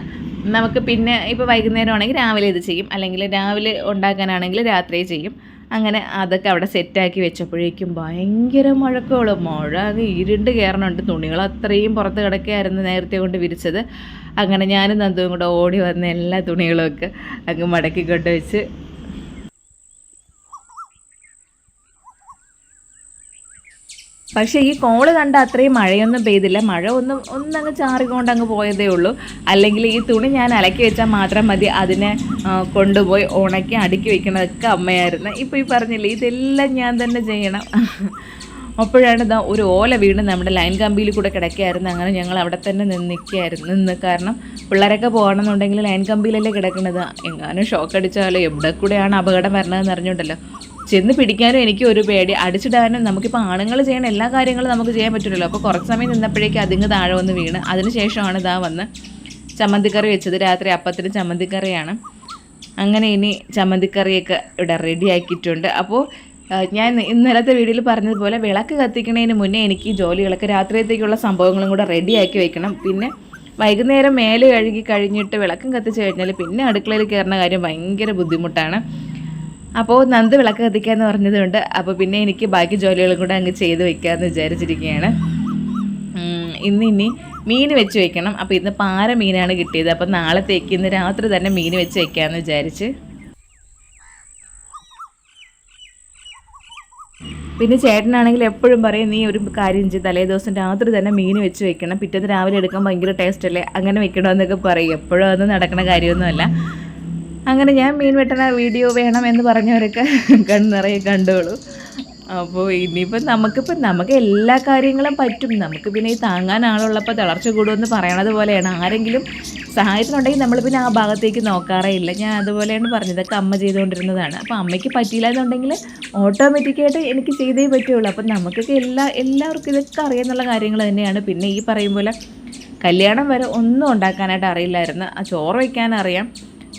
നമുക്ക് പിന്നെ ഇപ്പോൾ വൈകുന്നേരം ആണെങ്കിൽ രാവിലെ ഇത് ചെയ്യും. അല്ലെങ്കിൽ രാവിലെ ഉണ്ടാക്കാനാണെങ്കിൽ രാത്രി ചെയ്യും. അങ്ങനെ അതൊക്കെ അവിടെ സെറ്റാക്കി വെച്ചപ്പോഴേക്കും ഭയങ്കര മഴക്കോളും. മഴ അങ്ങ് ഇരുണ്ട് കയറണുണ്ട്. തുണികൾ അത്രയും പുറത്ത് കിടക്കുകയായിരുന്നു നേരത്തെ കൊണ്ട് വിരിച്ചത്. അങ്ങനെ ഞാനും നന്ദുവും കൂടെ ഓടി വന്ന എല്ലാ തുണികളും ഒക്കെ അങ്ങ് മടക്കി കൊണ്ട് വെച്ച് പക്ഷേ ഈ കോൾ കണ്ട അത്രയും മഴയൊന്നും പെയ്തില്ല. മഴ ഒന്നും ഒന്നങ്ങ് ചാറിക്കൊണ്ട് അങ്ങ് പോയതേ ഉള്ളൂ. അല്ലെങ്കിൽ ഈ തുണി ഞാൻ അലക്കി വെച്ചാൽ മാത്രം മതി. അതിനെ കൊണ്ടുപോയി ഉണക്കി അടുക്കി വെക്കണതൊക്കെ അമ്മയായിരുന്നു. ഇപ്പോൾ ഈ പറഞ്ഞില്ലേ ഇതെല്ലാം ഞാൻ തന്നെ ചെയ്യണം. അപ്പോഴാണ് ഇതാ ഒരു ഓല വീണ് നമ്മുടെ ലൈൻ കമ്പിയിൽ കൂടെ കിടക്കുകയായിരുന്നു. അങ്ങനെ ഞങ്ങൾ അവിടെ തന്നെ നിന്നിക്കായിരുന്നു നിന്ന് കാരണം പിള്ളേരൊക്കെ പോകണമെന്നുണ്ടെങ്കിൽ ലൈൻ കമ്പിയിലല്ലേ കിടക്കുന്നത്. എങ്ങാനും ഷോക്ക് അടിച്ചാലോ എവിടെ കൂടെയാണ് അപകടം വരണതെന്ന് അറിഞ്ഞുണ്ടല്ലോ ചെന്ന് പിടിക്കാനും എനിക്ക് ഒരു പേടി. അടിച്ചിടാനും നമുക്കിപ്പോൾ ആണുങ്ങൾ ചെയ്യണ എല്ലാ കാര്യങ്ങളും നമുക്ക് ചെയ്യാൻ പറ്റില്ലല്ലോ അപ്പോൾ കുറച്ച് സമയം നിന്നപ്പോഴേക്ക് അതിങ്ങ് താഴെ വന്ന് വീണ്. അതിനുശേഷമാണ് ഇതാ വന്ന് ചമ്മന്തിക്കറി വെച്ചത്. രാത്രി അപ്പത്തിന് ചമ്മന്തിക്കറിയാണ്. അങ്ങനെ ഇനി ചമ്മന്തിക്കറിയൊക്കെ ഇവിടെ റെഡി ആക്കിയിട്ടുണ്ട്. അപ്പോൾ ഞാൻ ഇന്നലത്തെ വീഡിയോയിൽ പറഞ്ഞതുപോലെ വിളക്ക് കത്തിക്കുന്നതിന് മുന്നേ എനിക്ക് ഈ ജോലികളൊക്കെ രാത്രിയത്തേക്കുള്ള സംഭവങ്ങളും കൂടെ റെഡിയാക്കി വെക്കണം. പിന്നെ വൈകുന്നേരം മേലെ കഴുകി കഴിഞ്ഞിട്ട് വിളക്കും കത്തിച്ച് കഴിഞ്ഞാൽ പിന്നെ അടുക്കളയിൽ കയറുന്ന കാര്യം ഭയങ്കര ബുദ്ധിമുട്ടാണ്. അപ്പോൾ നന്ദ് വിളക്ക് കത്തിക്കാന്ന് പറഞ്ഞതുകൊണ്ട് അപ്പോൾ പിന്നെ എനിക്ക് ബാക്കി ജോലികളും കൂടെ അങ്ങ് ചെയ്ത് വെക്കാമെന്ന് വിചാരിച്ചിരിക്കുകയാണ്. ഇന്ന് ഇനി മീൻ വെച്ച് വെക്കണം. അപ്പോൾ ഇന്ന് പാര മീനാണ് കിട്ടിയത്. അപ്പോൾ നാളത്തേക്ക് ഇന്ന് രാത്രി തന്നെ മീൻ വെച്ച് വെക്കാമെന്ന് വിചാരിച്ച്. പിന്നെ ചേട്ടനാണെങ്കിൽ എപ്പോഴും പറയും നീ ഒരു കാര്യം ചെയ്ത് തലേ ദിവസം രാത്രി തന്നെ മീൻ വെച്ച് വെക്കണം. പിറ്റേന്ന് രാവിലെ എടുക്കാൻ ഭയങ്കര ടേസ്റ്റ് അല്ലേ? അങ്ങനെ വെക്കണമെന്നൊക്കെ പറയും. എപ്പോഴും അതൊന്നും നടക്കുന്ന കാര്യമൊന്നുമല്ല. അങ്ങനെ ഞാൻ മീൻ വെട്ടണ വീഡിയോ വേണം എന്ന് പറഞ്ഞവരൊക്കെ കണ്ണിറയെ കണ്ടോളൂ. അപ്പോൾ ഇനിയിപ്പോൾ നമുക്കിപ്പോൾ നമുക്ക് എല്ലാ കാര്യങ്ങളും പറ്റും. നമുക്ക് പിന്നെ ഈ താങ്ങാൻ ആളുള്ളപ്പോൾ തളർച്ച കൂടുമെന്ന് പറയണത് പോലെയാണ്. ആരെങ്കിലും സഹായത്തിനുണ്ടെങ്കിൽ നമ്മൾ പിന്നെ ആ ഭാഗത്തേക്ക് നോക്കാറേ ഇല്ല. ഞാൻ അതുപോലെയാണ് പറഞ്ഞതൊക്കെ അമ്മ ചെയ്തുകൊണ്ടിരുന്നതാണ്. അപ്പോൾ അമ്മയ്ക്ക് പറ്റിയില്ല എന്നുണ്ടെങ്കിൽ ഓട്ടോമാറ്റിക്കായിട്ട് എനിക്ക് ചെയ്തേ പറ്റുള്ളൂ. അപ്പം നമുക്കൊക്കെ എല്ലാ എല്ലാവർക്കും ഇതൊക്കെ അറിയാന്നുള്ള കാര്യങ്ങൾ തന്നെയാണ്. പിന്നെ ഈ പറയും പോലെ കല്യാണം വരെ ഒന്നും ഉണ്ടാക്കാനായിട്ട് അറിയില്ലായിരുന്നു. ആ ചോറ് വയ്ക്കാൻ അറിയാം.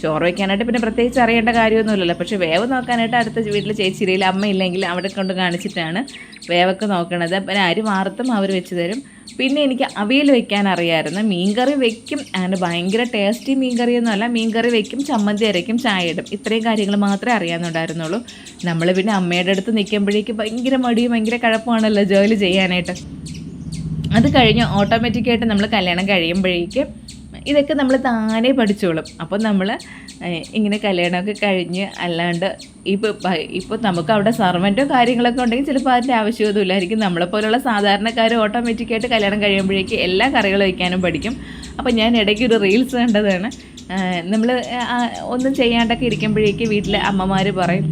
ചോറ് വയ്ക്കാനായിട്ട് പിന്നെ പ്രത്യേകിച്ച് അറിയേണ്ട കാര്യമൊന്നുമില്ലല്ലോ. പക്ഷേ വേവ് നോക്കാനായിട്ട് അടുത്ത വീട്ടിൽ ചേച്ചിരിയിൽ അമ്മ ഇല്ലെങ്കിൽ അവിടെ കൊണ്ട് കാണിച്ചിട്ടാണ് വേവൊക്കെ നോക്കണത്. പിന്നെ അരി വാർത്തും അവർ വെച്ച് തരും. പിന്നെ എനിക്ക് അവിയൽ വെക്കാൻ അറിയാമായിരുന്നു മീൻകറി വെക്കും. അങ്ങനെ ഭയങ്കര ടേസ്റ്റി മീൻകറിയൊന്നുമല്ല മീൻകറി വെക്കും ചമ്മന്തി അരയ്ക്കും ചായ ഇടും. ഇത്രയും കാര്യങ്ങൾ മാത്രമേ അറിയാമെന്നുണ്ടായിരുന്നുള്ളൂ നമ്മൾ പിന്നെ അമ്മയുടെ അടുത്ത് നിൽക്കുമ്പോഴേക്ക് ഭയങ്കര മടിയും ഭയങ്കര കഴപ്പമാണല്ലോ ജോലി ചെയ്യാനായിട്ട്. അത് കഴിഞ്ഞ് ഓട്ടോമാറ്റിക്കായിട്ട് നമ്മൾ കല്യാണം കഴിയുമ്പോഴേക്ക് ഇതൊക്കെ നമ്മൾ താനെ പഠിച്ചോളും. അപ്പോൾ നമ്മൾ ഇങ്ങനെ കല്യാണമൊക്കെ കഴിഞ്ഞ് അല്ലാണ്ട് ഇപ്പോൾ ഇപ്പോൾ നമുക്ക് അവിടെ സർവന്റോ കാര്യങ്ങളൊക്കെ ഉണ്ടെങ്കിൽ ചിലപ്പോൾ അതിന്റെ ആവശ്യമൊന്നുമില്ലായിരിക്കും. നമ്മളെപ്പോലുള്ള സാധാരണക്കാർ ഓട്ടോമാറ്റിക്കായിട്ട് കല്യാണം കഴിയുമ്പോഴേക്ക് എല്ലാ കറികളും വയ്ക്കാനും പഠിക്കും. അപ്പോൾ ഞാൻ ഇടയ്ക്ക് ഒരു റീൽസ് കണ്ടതാണ്. നമ്മൾ ഒന്നും ചെയ്യാണ്ടൊക്കെ ഇരിക്കുമ്പോഴേക്ക് വീട്ടിലെ അമ്മമാർ പറയും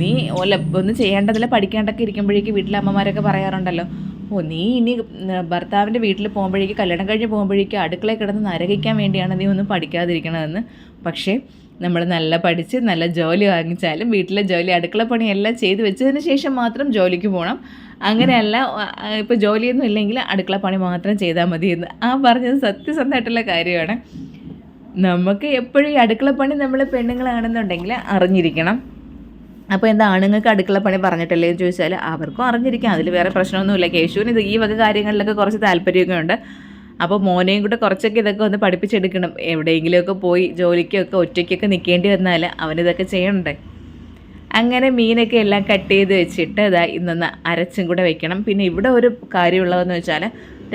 നീ ഒല്ല ഒന്നും ചെയ്യേണ്ടതില്ല പഠിക്കാണ്ടൊക്കെ ഇരിക്കുമ്പോഴേക്ക് വീട്ടിലെ അമ്മമാരൊക്കെ പറയാറുണ്ടല്ലോ. ഓ നീ ഇനി ഭർത്താവിന്റെ വീട്ടിൽ പോകുമ്പോഴേക്ക് കല്യാണം കഴിഞ്ഞ് പോകുമ്പോഴേക്ക് അടുക്കളയിൽ കിടന്ന് നരകിക്കാൻ വേണ്ടിയാണ് നീ ഒന്നും പഠിക്കാതിരിക്കണതെന്ന്. പക്ഷേ നമ്മൾ നല്ല പഠിച്ച് നല്ല ജോലി വാങ്ങിച്ചാലും വീട്ടിലെ ജോലി അടുക്കള പണിയെല്ലാം ചെയ്ത് വെച്ചതിന് ശേഷം മാത്രം ജോലിക്ക് പോകണം അങ്ങനെയല്ല ഇപ്പോൾ ജോലിയൊന്നും ഇല്ലെങ്കിൽ അടുക്കള പണി മാത്രം ചെയ്താൽ മതി എന്ന്. ആ പറഞ്ഞത് സത്യസന്ധമായിട്ടുള്ള കാര്യമാണ്. നമുക്ക് എപ്പോഴും ഈ അടുക്കള പണി നമ്മൾ പെണ്ണുങ്ങളാണെന്നുണ്ടെങ്കിൽ അറിഞ്ഞിരിക്കണം. അപ്പോൾ എന്താ ആണുങ്ങൾക്ക് അടുക്കള പണി പറഞ്ഞിട്ടല്ലേ എന്ന് ചോദിച്ചാൽ അവർക്കും അറിഞ്ഞിരിക്കാം. അതിൽ വേറെ പ്രശ്നമൊന്നുമില്ല. കേശുവിന് ഇത് ഈ വക കാര്യങ്ങളിലൊക്കെ കുറച്ച് താല്പര്യമൊക്കെ ഉണ്ട്. അപ്പോൾ മോനെയും കൂടെ കുറച്ചൊക്കെ ഇതൊക്കെ ഒന്ന് പഠിപ്പിച്ചെടുക്കണം. എവിടെയെങ്കിലുമൊക്കെ പോയി ജോലിക്കൊക്കെ ഒറ്റയ്ക്കൊക്കെ നിൽക്കേണ്ടി വന്നാൽ അവനിതൊക്കെ ചെയ്യണ്ടേ? അങ്ങനെ മീനൊക്കെ എല്ലാം കട്ട് ചെയ്ത് വെച്ചിട്ട് ഇതാ ഇന്നൊന്ന് അരച്ചും കൂടെ വെക്കണം. പിന്നെ ഇവിടെ ഒരു കാര്യമുള്ളതെന്ന് വെച്ചാൽ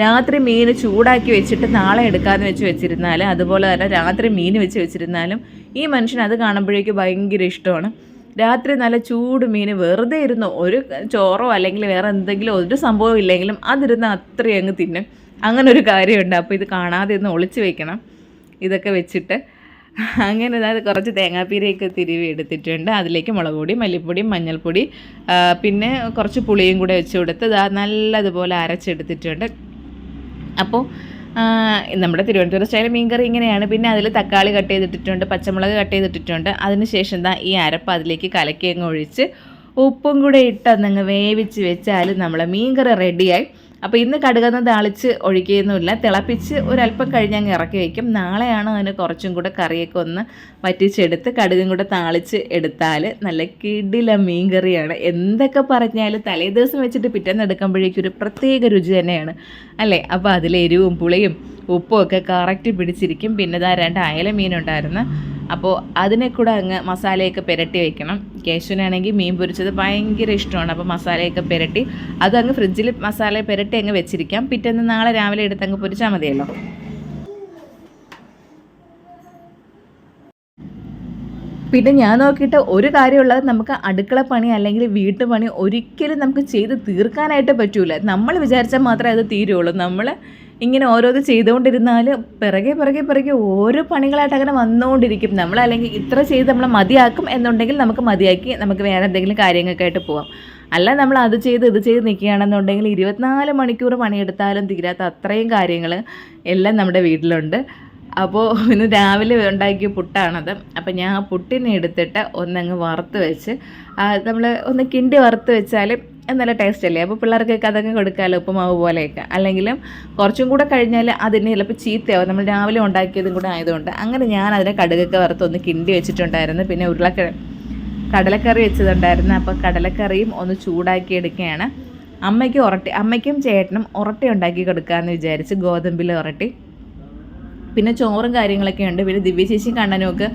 രാത്രി മീൻ ചൂടാക്കി വെച്ചിട്ട് നാളെ എടുക്കാമെന്ന് വെച്ച് വെച്ചിരുന്നാൽ അതുപോലെ തന്നെ രാത്രി മീൻ വെച്ച് വെച്ചിരുന്നാലും ഈ മനുഷ്യൻ അത് കാണുമ്പോഴേക്കും ഭയങ്കര ഇഷ്ടമാണ്. രാത്രി നല്ല ചൂട് മീൻ വെറുതെ ഇരുന്നു ഒരു ചോറോ അല്ലെങ്കിൽ വേറെ എന്തെങ്കിലും ഒരു സംഭവം ഇല്ലെങ്കിലും അതിരുന്ന് അത്രയും അങ്ങ് തിന്നും. അങ്ങനെ ഒരു കാര്യമുണ്ട്. അപ്പോൾ ഇത് കാണാതെ ഒന്ന് ഒളിച്ച് വെക്കണം. ഇതൊക്കെ വെച്ചിട്ട്. അങ്ങനെ അതായത് കുറച്ച് തേങ്ങാപ്പീരയൊക്കെ തിരുവി എടുത്തിട്ടുണ്ട്. അതിലേക്ക് മുളക് പൊടി മല്ലിപ്പൊടി മഞ്ഞൾപ്പൊടി പിന്നെ കുറച്ച് പുളിയും കൂടെ വെച്ച് കൊടുത്ത് നല്ലതുപോലെ അരച്ചെടുത്തിട്ടുണ്ട്. അപ്പോൾ നമ്മുടെ തിരുവനന്തപുരം സ്റ്റൈൽ മീൻകറി ഇങ്ങനെയാണ്. പിന്നെ അതിൽ തക്കാളി കട്ട് ചെയ്തിട്ടിട്ടുണ്ട് പച്ചമുളക് കട്ട് ചെയ്തിട്ടിട്ടുണ്ട്. അതിനുശേഷം എന്താ ഈ അരപ്പ് അതിലേക്ക് കലക്കി അങ്ങ് ഒഴിച്ച് ഉപ്പും കൂടെ ഇട്ട് അന്നങ്ങ് വേവിച്ച് വെച്ചാൽ നമ്മളെ മീൻകറി റെഡിയായി അപ്പോൾ ഇന്ന് കടുകുന്ന താളിച്ച് ഒഴിക്കുകയൊന്നുമില്ല തിളപ്പിച്ച് ഒരല്പം കഴിഞ്ഞ് അങ്ങ് ഇറക്കി വയ്ക്കും നാളെയാണ് അതിന് കുറച്ചും കൂടെ കറിയൊക്കെ ഒന്ന് വറ്റിച്ചെടുത്ത് കടുകും കൂടെ താളിച്ച് എടുത്താൽ നല്ല കിടില മീൻ കറിയാണ് എന്തൊക്കെ പറഞ്ഞാലും തലേ ദിവസം വെച്ചിട്ട് പിറ്റേന്ന് എടുക്കുമ്പോഴേക്കും ഒരു പ്രത്യേക രുചി തന്നെയാണ്. അല്ലേ? അപ്പോൾ അതിൽ എരിവും പുളിയും ഉപ്പും ഒക്കെ കറക്റ്റ് പിടിച്ചിരിക്കും. പിന്നെ ഇതാ രണ്ട് അയല മീനുണ്ടായിരുന്നു. അപ്പോൾ അതിനെ കൂടെ അങ്ങ് മസാലയൊക്കെ പുരട്ടി വെക്കണം. കേശുവിനാണെങ്കിൽ മീൻ പൊരിച്ചത് ഭയങ്കര ഇഷ്ടമാണ്. അപ്പോൾ മസാലയൊക്കെ പുരട്ടി അങ്ങ് ഫ്രിഡ്ജിൽ മസാല പുരട്ടി അങ്ങ് വെച്ചിരിക്കാം. പിറ്റേന്ന് നാളെ രാവിലെ എടുത്ത് അങ്ങ് പൊരിച്ചാൽ മതിയല്ലോ. പിന്നെ ഞാൻ നോക്കിയിട്ട് ഒരു കാര്യമുള്ളത് നമുക്ക് അടുക്കള പണി അല്ലെങ്കിൽ വീട്ടുപണി ഒരിക്കലും നമുക്ക് ചെയ്ത് തീർക്കാനായിട്ട് പറ്റൂല. നമ്മൾ വിചാരിച്ചാൽ മാത്രമേ അത് തീരുള്ളൂ. നമ്മൾ ഇങ്ങനെ ഓരോന്ന് ചെയ്തുകൊണ്ടിരുന്നാൽ പിറകെ പിറകെ പിറകെ ഓരോ പണികളായിട്ട് അങ്ങനെ വന്നുകൊണ്ടിരിക്കും. നമ്മൾ അല്ലെങ്കിൽ ഇത്ര ചെയ്ത് നമ്മൾ മതിയാക്കും എന്നുണ്ടെങ്കിൽ നമുക്ക് മതിയാക്കി നമുക്ക് വേറെ എന്തെങ്കിലും കാര്യങ്ങൾക്കായിട്ട് പോവാം. അല്ല നമ്മൾ അത് ചെയ്ത് ഇത് ചെയ്ത് നിൽക്കുകയാണെന്നുണ്ടെങ്കിൽ ഇരുപത്തിനാല് മണിക്കൂർ പണിയെടുത്താലും തീരാത്ത അത്രയും കാര്യങ്ങൾ എല്ലാം നമ്മുടെ വീട്ടിലുണ്ട്. അപ്പോൾ ഇന്ന് രാവിലെ ഉണ്ടാക്കിയ പുട്ടാണത്. അപ്പോൾ ഞാൻ ആ പുട്ടിനെ എടുത്തിട്ട് ഒന്നങ്ങ് വറുത്ത് വെച്ച് നമ്മൾ ഒന്ന് കിണ്ടി വറുത്ത് വെച്ചാൽ നല്ല ടേസ്റ്റ് അല്ലേ? അപ്പോൾ പിള്ളേർക്കൊക്കെ അതൊക്കെ കൊടുക്കാമല്ലോ ഉപ്പുമാവ് പോലെയൊക്കെ. അല്ലെങ്കിലും കുറച്ചും കൂടെ കഴിഞ്ഞാൽ അതിന് ചിലപ്പോൾ ചീത്തയാവും. നമ്മൾ രാവിലെ ഉണ്ടാക്കിയതും കൂടെ ആയതുകൊണ്ട്. അങ്ങനെ ഞാൻ അതിനെ കടുകൊക്കെ വറുത്ത് ഒന്ന് കിണ്ടി വെച്ചിട്ടുണ്ടായിരുന്നു. പിന്നെ ഉരുളക്ക കടലക്കറി വെച്ചതുണ്ടായിരുന്നു. അപ്പോൾ കടലക്കറിയും ഒന്ന് ചൂടാക്കി എടുക്കുകയാണ്. അമ്മയ്ക്ക് ഉറട്ടി അമ്മയ്ക്കും ചേട്ടനും ഉറട്ടി ഉണ്ടാക്കി കൊടുക്കാമെന്ന് വിചാരിച്ച് ഗോതമ്പിൽ ഉറട്ടി. പിന്നെ ചോറും കാര്യങ്ങളൊക്കെ ഉണ്ട്. പിന്നെ ദിവ്യ ചേച്ചിയും കണ്ണനുമൊക്കെ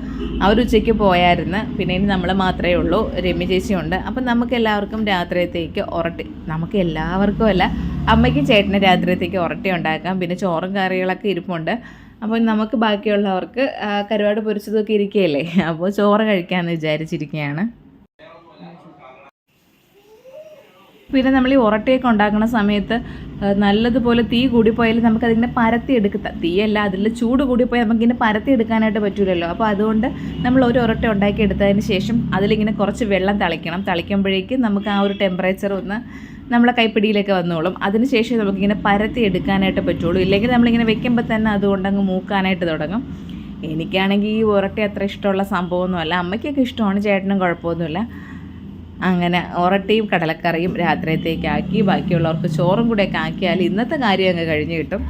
അവർ ഉച്ചയ്ക്ക് പോയായിരുന്നു. പിന്നെ ഇനി നമ്മൾ മാത്രമേ ഉള്ളൂ. രമ്യ ചേച്ചിയുണ്ട് അപ്പം നമുക്ക് എല്ലാവർക്കും രാത്രിയത്തേക്ക് ഉറട്ടി നമുക്ക് എല്ലാവർക്കും അല്ല അമ്മയ്ക്കും ചേട്ടന് രാത്രിയത്തേക്ക് ഉറട്ടി ഉണ്ടാക്കാം. പിന്നെ ചോറും കറികളൊക്കെ ഇരിപ്പുണ്ട്. അപ്പോൾ നമുക്ക് ബാക്കിയുള്ളവർക്ക് കരുവാട് പൊരിച്ചതൊക്കെ ഇരിക്കുകയല്ലേ? അപ്പോൾ ചോറ് കഴിക്കാമെന്ന് വിചാരിച്ചിരിക്കുകയാണ്. പിന്നെ നമ്മൾ ഈ ഉറട്ടയൊക്കെ ഉണ്ടാക്കുന്ന സമയത്ത് നല്ലതുപോലെ തീ കൂടിപ്പോയാൽ നമുക്കതിങ്ങനെ പരത്തി എടുക്കുക തീയല്ല അതിൽ ചൂട് കൂടിപ്പോയാൽ നമുക്കിങ്ങനെ പരത്തി എടുക്കാനായിട്ട് പറ്റൂലല്ലോ. അപ്പോൾ അതുകൊണ്ട് നമ്മൾ ഒരു ഉരട്ട ഉണ്ടാക്കി എടുത്തതിന് ശേഷം അതിലിങ്ങനെ കുറച്ച് വെള്ളം തളിക്കണം. തളിക്കുമ്പോഴേക്കും നമുക്ക് ആ ഒരു ടെമ്പറേച്ചർ ഒന്ന് നമ്മളെ കൈപ്പിടിയിലൊക്കെ വന്നോളും. അതിനുശേഷം നമുക്കിങ്ങനെ പരത്തി എടുക്കാനായിട്ട് പറ്റുള്ളൂ. ഇല്ലെങ്കിൽ നമ്മളിങ്ങനെ വെക്കുമ്പോൾ തന്നെ അതുകൊണ്ടങ്ങ് മൂക്കാനായിട്ട് തുടങ്ങും. എനിക്കാണെങ്കിൽ ഈ ഉറട്ടി അത്ര ഇഷ്ടമുള്ള സംഭവമൊന്നുമല്ല. അമ്മയ്ക്കൊക്കെ ഇഷ്ടമാണ് ചേട്ടനും കുഴപ്പമൊന്നുമില്ല. അങ്ങനെ ഒരട്ടിയും കടലക്കറിയും രാത്രിയത്തേക്കാക്കി. ബാക്കിയുള്ളവർക്ക് ചോറും കൂടെയൊക്കെ ആക്കിയാൽ ഇന്നത്തെ കാര്യം അങ്ങ് കഴിഞ്ഞ് കിട്ടും.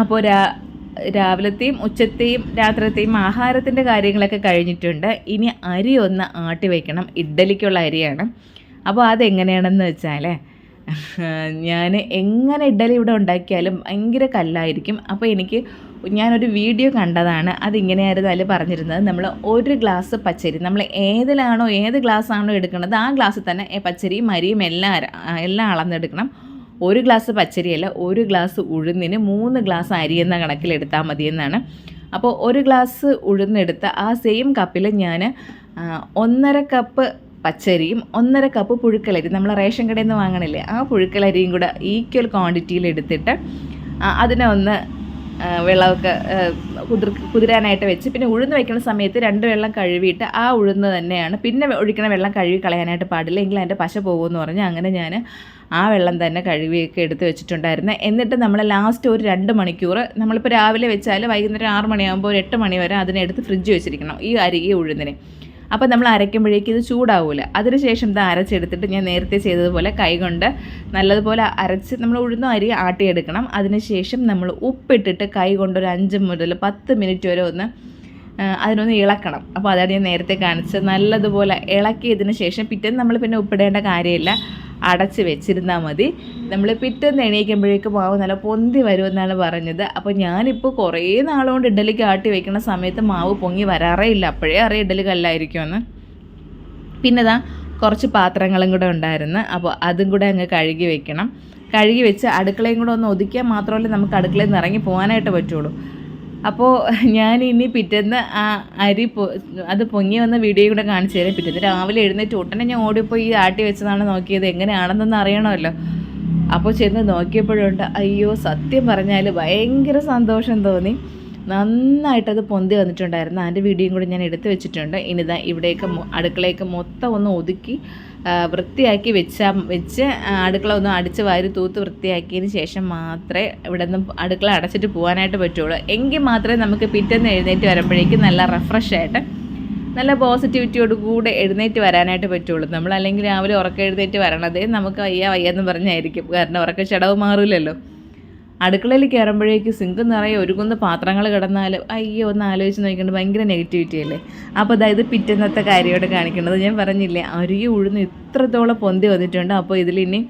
അപ്പോൾ രാ രാവിലത്തെയും ഉച്ചത്തെയും രാത്രിത്തെയും ആഹാരത്തിന്റെ കാര്യങ്ങളൊക്കെ കഴിഞ്ഞിട്ടുണ്ട്. ഇനി അരി ഒന്ന് ആട്ടി വയ്ക്കണം ഇഡ്ഡലിക്കുള്ള അരിയാണ്. അപ്പോൾ അതെങ്ങനെയാണെന്ന് വെച്ചാൽ ഞാൻ എങ്ങനെ ഇഡ്ഡലി ഇവിടെ ഉണ്ടാക്കിയാലും ഭയങ്കര കല്ലായിരിക്കും. അപ്പോൾ എനിക്ക് ഞാനൊരു വീഡിയോ കണ്ടതാണ് അതിങ്ങനെയായിരുന്നു അതിൽ പറഞ്ഞിരുന്നത്. നമ്മൾ ഒരു ഗ്ലാസ് പച്ചരി നമ്മൾ ഏതിലാണോ ഏത് ഗ്ലാസ് ആണോ എടുക്കുന്നത് ആ ഗ്ലാസ്സിൽ തന്നെ പച്ചരിയും മരിയും എല്ലാം എല്ലാം അളന്നെടുക്കണം. ഒരു ഗ്ലാസ് പച്ചരിയല്ല ഒരു ഗ്ലാസ് ഉഴുന്നിന് മൂന്ന് ഗ്ലാസ് അരി എന്ന കണക്കിലെടുത്താൽ മതിയെന്നാണ്. അപ്പോൾ ഒരു ഗ്ലാസ് ഉഴുന്നെടുത്ത ആ സെയിം കപ്പിൽ ഞാൻ ഒന്നര കപ്പ് പച്ചരിയും ഒന്നര കപ്പ് പുഴുക്കലരി നമ്മൾ റേഷൻ കടയിൽ നിന്ന് വാങ്ങണില്ലേ ആ പുഴുക്കലരിയും കൂടെ ഈക്വൽ ക്വാണ്ടിറ്റിയിൽ എടുത്തിട്ട് അതിനെ ഒന്ന് വെള്ളമൊക്കെ കുതിർ കുതിരാനായിട്ട് വെച്ച്. പിന്നെ ഉഴുന്ന് വയ്ക്കുന്ന സമയത്ത് രണ്ട് വെള്ളം കഴുകിയിട്ട് ആ ഉഴുന്ന് തന്നെയാണ്. പിന്നെ ഒഴിക്കണ വെള്ളം കഴുകി കളയാനായിട്ട് പാടില്ല. എങ്കിൽ അതിന്റെ പശ പോകുമെന്ന് പറഞ്ഞ് അങ്ങനെ ഞാൻ ആ വെള്ളം തന്നെ കഴുകിയൊക്കെ എടുത്ത് വെച്ചിട്ടുണ്ടായിരുന്നു. എന്നിട്ട് നമ്മൾ ലാസ്റ്റ് ഒരു രണ്ട് മണിക്കൂർ നമ്മളിപ്പോൾ രാവിലെ വെച്ചാൽ വൈകുന്നേരം ആറ് മണിയാകുമ്പോൾ ഒരു എട്ട് മണി വരെ അതിനെടുത്ത് ഫ്രിഡ്ജ് വെച്ചിരിക്കണം ഈ അരി ഈ ഉഴുന്നിനെ. അപ്പോൾ നമ്മൾ അരയ്ക്കുമ്പോഴേക്കും ഇത് ചൂടാവില്ല അതിനുശേഷം ഇത് അരച്ചെടുത്തിട്ട് ഞാൻ നേരത്തെ ചെയ്തതുപോലെ കൈകൊണ്ട് നല്ലതുപോലെ അരച്ച് നമ്മൾ ഉഴുന്ന അരി ആട്ടിയെടുക്കണം. അതിനുശേഷം നമ്മൾ ഉപ്പിട്ടിട്ട് കൈ കൊണ്ട് ഒരു അഞ്ച് മുതൽ പത്ത് മിനിറ്റ് വരെ ഒന്ന് അതിനൊന്ന് ഇളക്കണം. അപ്പോൾ അതാണ് ഞാൻ നേരത്തെ കാണിച്ചത്. നല്ലതുപോലെ ഇളക്കിയതിന് ശേഷം പിറ്റേന്ന് നമ്മൾ പിന്നെ ഉപ്പിടേണ്ട കാര്യമില്ല. അടച്ച് വെച്ചിരുന്നാൽ മതി. നമ്മൾ പിറ്റേന്ന് എണീക്കുമ്പോഴേക്കും മാവ് നല്ല പൊന്തി വരുമെന്നാണ് പറഞ്ഞത്. അപ്പോൾ ഞാനിപ്പോൾ കുറേ നാളുകൊണ്ട് ഇഡ്ഡലിക്ക് ആട്ടി വെക്കുന്ന സമയത്ത് മാവ് പൊങ്ങി വരാറേ ഇല്ല. അപ്പോഴേ അറിയാം ഇഡ്ഡലി കല്ലായിരിക്കുമെന്ന്. പിന്നെ ദാ കുറച്ച് പാത്രങ്ങളും കൂടെ ഉണ്ടായിരുന്നു. അപ്പോൾ അതും കൂടെ അങ്ങ് കഴുകി വെക്കണം. കഴുകി വെച്ച് അടുക്കളയും കൂടെ ഒന്ന് ഒതുക്കിയാൽ മാത്രമല്ലേ നമുക്ക് അടുക്കളയിൽ നിന്ന് ഇറങ്ങി പോകാനായിട്ട് പറ്റുള്ളൂ. അപ്പോൾ ഞാൻ ഇനി പിറ്റേന്ന് ആ അരി അത് പൊങ്ങി വന്ന വീഡിയോ കൂടെ കാണിച്ചു തരാം. പിറ്റേന്ന് രാവിലെ എഴുന്നേറ്റ് ഉടനെ ഞാൻ ഓടിപ്പോയി ഈ ആട്ടി വെച്ചതാണ് നോക്കിയത്. എങ്ങനെയാണെന്നൊന്ന് അറിയണമല്ലോ. അപ്പോൾ ചെന്ന് നോക്കിയപ്പോഴുണ്ട് അയ്യോ സത്യം പറഞ്ഞാൽ ഭയങ്കര സന്തോഷം തോന്നി. നന്നായിട്ടത് പൊന്തി വന്നിട്ടുണ്ടായിരുന്നു. അതിന്റെ വീഡിയോയും കൂടി ഞാൻ എടുത്തു വെച്ചിട്ടുണ്ട്. ഇനിതാ ഇവിടേക്ക് അടുക്കളയൊക്കെ മൊത്തം ഒന്ന് ഒതുക്കി വൃത്തിയാക്കി വെച്ച് ആ, അടുക്കള ഒന്ന് അടിച്ച് വാരി തൂത്ത് വൃത്തിയാക്കിയതിന് ശേഷം മാത്രമേ ഇവിടെ നിന്ന് അടുക്കള അടച്ചിട്ട് പോകാനായിട്ട് പറ്റുള്ളൂ. എങ്കിൽ മാത്രമേ നമുക്ക് പിറ്റേന്ന് എഴുന്നേറ്റ് വരുമ്പോഴേക്കും നല്ല റിഫ്രഷ് ആയിട്ട് നല്ല പോസിറ്റിവിറ്റിയോട് കൂടെ എഴുന്നേറ്റ് വരാനായിട്ട് പറ്റുള്ളൂ. നമ്മൾ അല്ലെങ്കിൽ രാവിലെ ഉറക്കം എഴുന്നേറ്റ് വരണതേ നമുക്ക് വയ്യ വയ്യെന്ന് പറഞ്ഞായിരിക്കും. കാരണം ഉറക്ക ചടവ് മാറില്ലല്ലോ അടുക്കളയിൽ കയറുമ്പോഴേക്ക് സിങ്ക് നിറയെ ഒരുങ്ങുന്ന പാത്രങ്ങൾ കിടന്നാലും അയ്യോ ഒന്ന് ആലോചിച്ച് നോക്കിയിട്ട് ഭയങ്കര നെഗറ്റിവിറ്റി അല്ലേ? അപ്പോൾ അതായത് പിറ്റന്നത്തെ കാര്യമായിട്ട് കാണിക്കുന്നത്. ഞാൻ പറഞ്ഞില്ലേ അരി ഉഴുന്ന് ഇത്രത്തോളം പൊന്തി വന്നിട്ടുണ്ട്. അപ്പോൾ ഇതിലിനി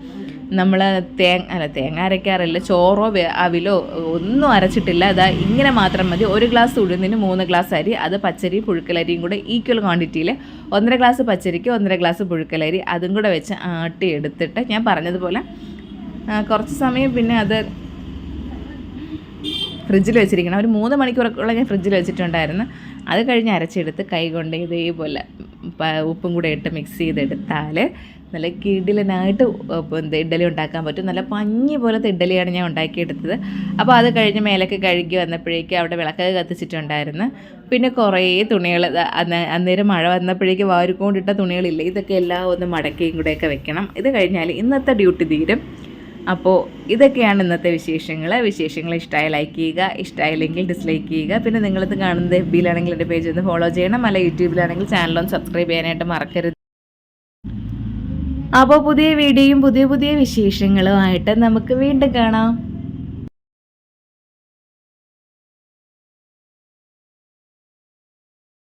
നമ്മൾ തേങ്ങ അല്ല തേങ്ങ അരയ്ക്കാറില്ല ചോറോ അവിലോ ഒന്നും അരച്ചിട്ടില്ല. അതാ ഇങ്ങനെ മാത്രം മതി. ഒരു ഗ്ലാസ് ഉഴുന്നിന് മൂന്ന് ഗ്ലാസ് അരി അത് പച്ചരി പുഴുക്കലരിയും കൂടെ ഈക്വൽ ക്വാണ്ടിറ്റിയിൽ ഒന്നര ഗ്ലാസ് പച്ചരിക്ക് ഒന്നര ഗ്ലാസ് പുഴുക്കലരി അതും കൂടെ വെച്ച് ആട്ടി എടുത്തിട്ട് ഞാൻ പറഞ്ഞതുപോലെ കുറച്ച് സമയം പിന്നെ അത് ഫ്രിഡ്ജിൽ വെച്ചിരിക്കണം. ഒരു മൂന്ന് മണിക്കൂറൊക്കെ ഞാൻ ഫ്രിഡ്ജിൽ വെച്ചിട്ടുണ്ടായിരുന്നു. അത് കഴിഞ്ഞ് അരച്ചെടുത്ത് കൈ കൊണ്ട് ഇതേപോലെ ഉപ്പും കൂടെ ഇട്ട് മിക്സ് ചെയ്തെടുത്താൽ നല്ല കിടിലനായിട്ട് എന്ത് ഇഡ്ഡലി ഉണ്ടാക്കാൻ പറ്റും. നല്ല പഞ്ഞി പോലത്തെ ഇഡ്ഡലിയാണ് ഞാൻ ഉണ്ടാക്കിയെടുത്തത്. അപ്പോൾ അത് കഴിഞ്ഞ് മേലൊക്കെ കഴുകി വന്നപ്പോഴേക്കും അവിടെ വിളക്കൊക്കെ കത്തിച്ചിട്ടുണ്ടായിരുന്നു. പിന്നെ കുറേ തുണികൾ അന്ന് അന്നേരം മഴ വന്നപ്പോഴേക്ക് വാരിക്കൊണ്ടിട്ട തുണികളില്ലേ ഇതൊക്കെ എല്ലാം ഒന്ന് മടക്കിയും കൂടെയൊക്കെ വെക്കണം. ഇത് കഴിഞ്ഞാൽ ഇന്നത്തെ ഡ്യൂട്ടി തീരും. അപ്പോൾ ഇതൊക്കെയാണ് ഇന്നത്തെ വിശേഷങ്ങൾ വിശേഷങ്ങൾ ഇഷ്ടമായി ലൈക്ക് ചെയ്യുക ഇഷ്ടമായില്ലെങ്കിൽ ഡിസ്ലൈക്ക് ചെയ്യുക. പിന്നെ നിങ്ങളിത് കാണുന്നത് എഫ് ബിയിലാണെങ്കിൽ എന്റെ പേജ് ഒന്ന് ഫോളോ ചെയ്യണം. അല്ല യൂട്യൂബിലാണെങ്കിൽ ചാനലൊന്ന് സബ്സ്ക്രൈബ് ചെയ്യാനായിട്ട് മറക്കരുത്. അപ്പോൾ പുതിയ വീഡിയോയും പുതിയ പുതിയ വിശേഷങ്ങളുമായിട്ട് നമുക്ക് വീണ്ടും കാണാം.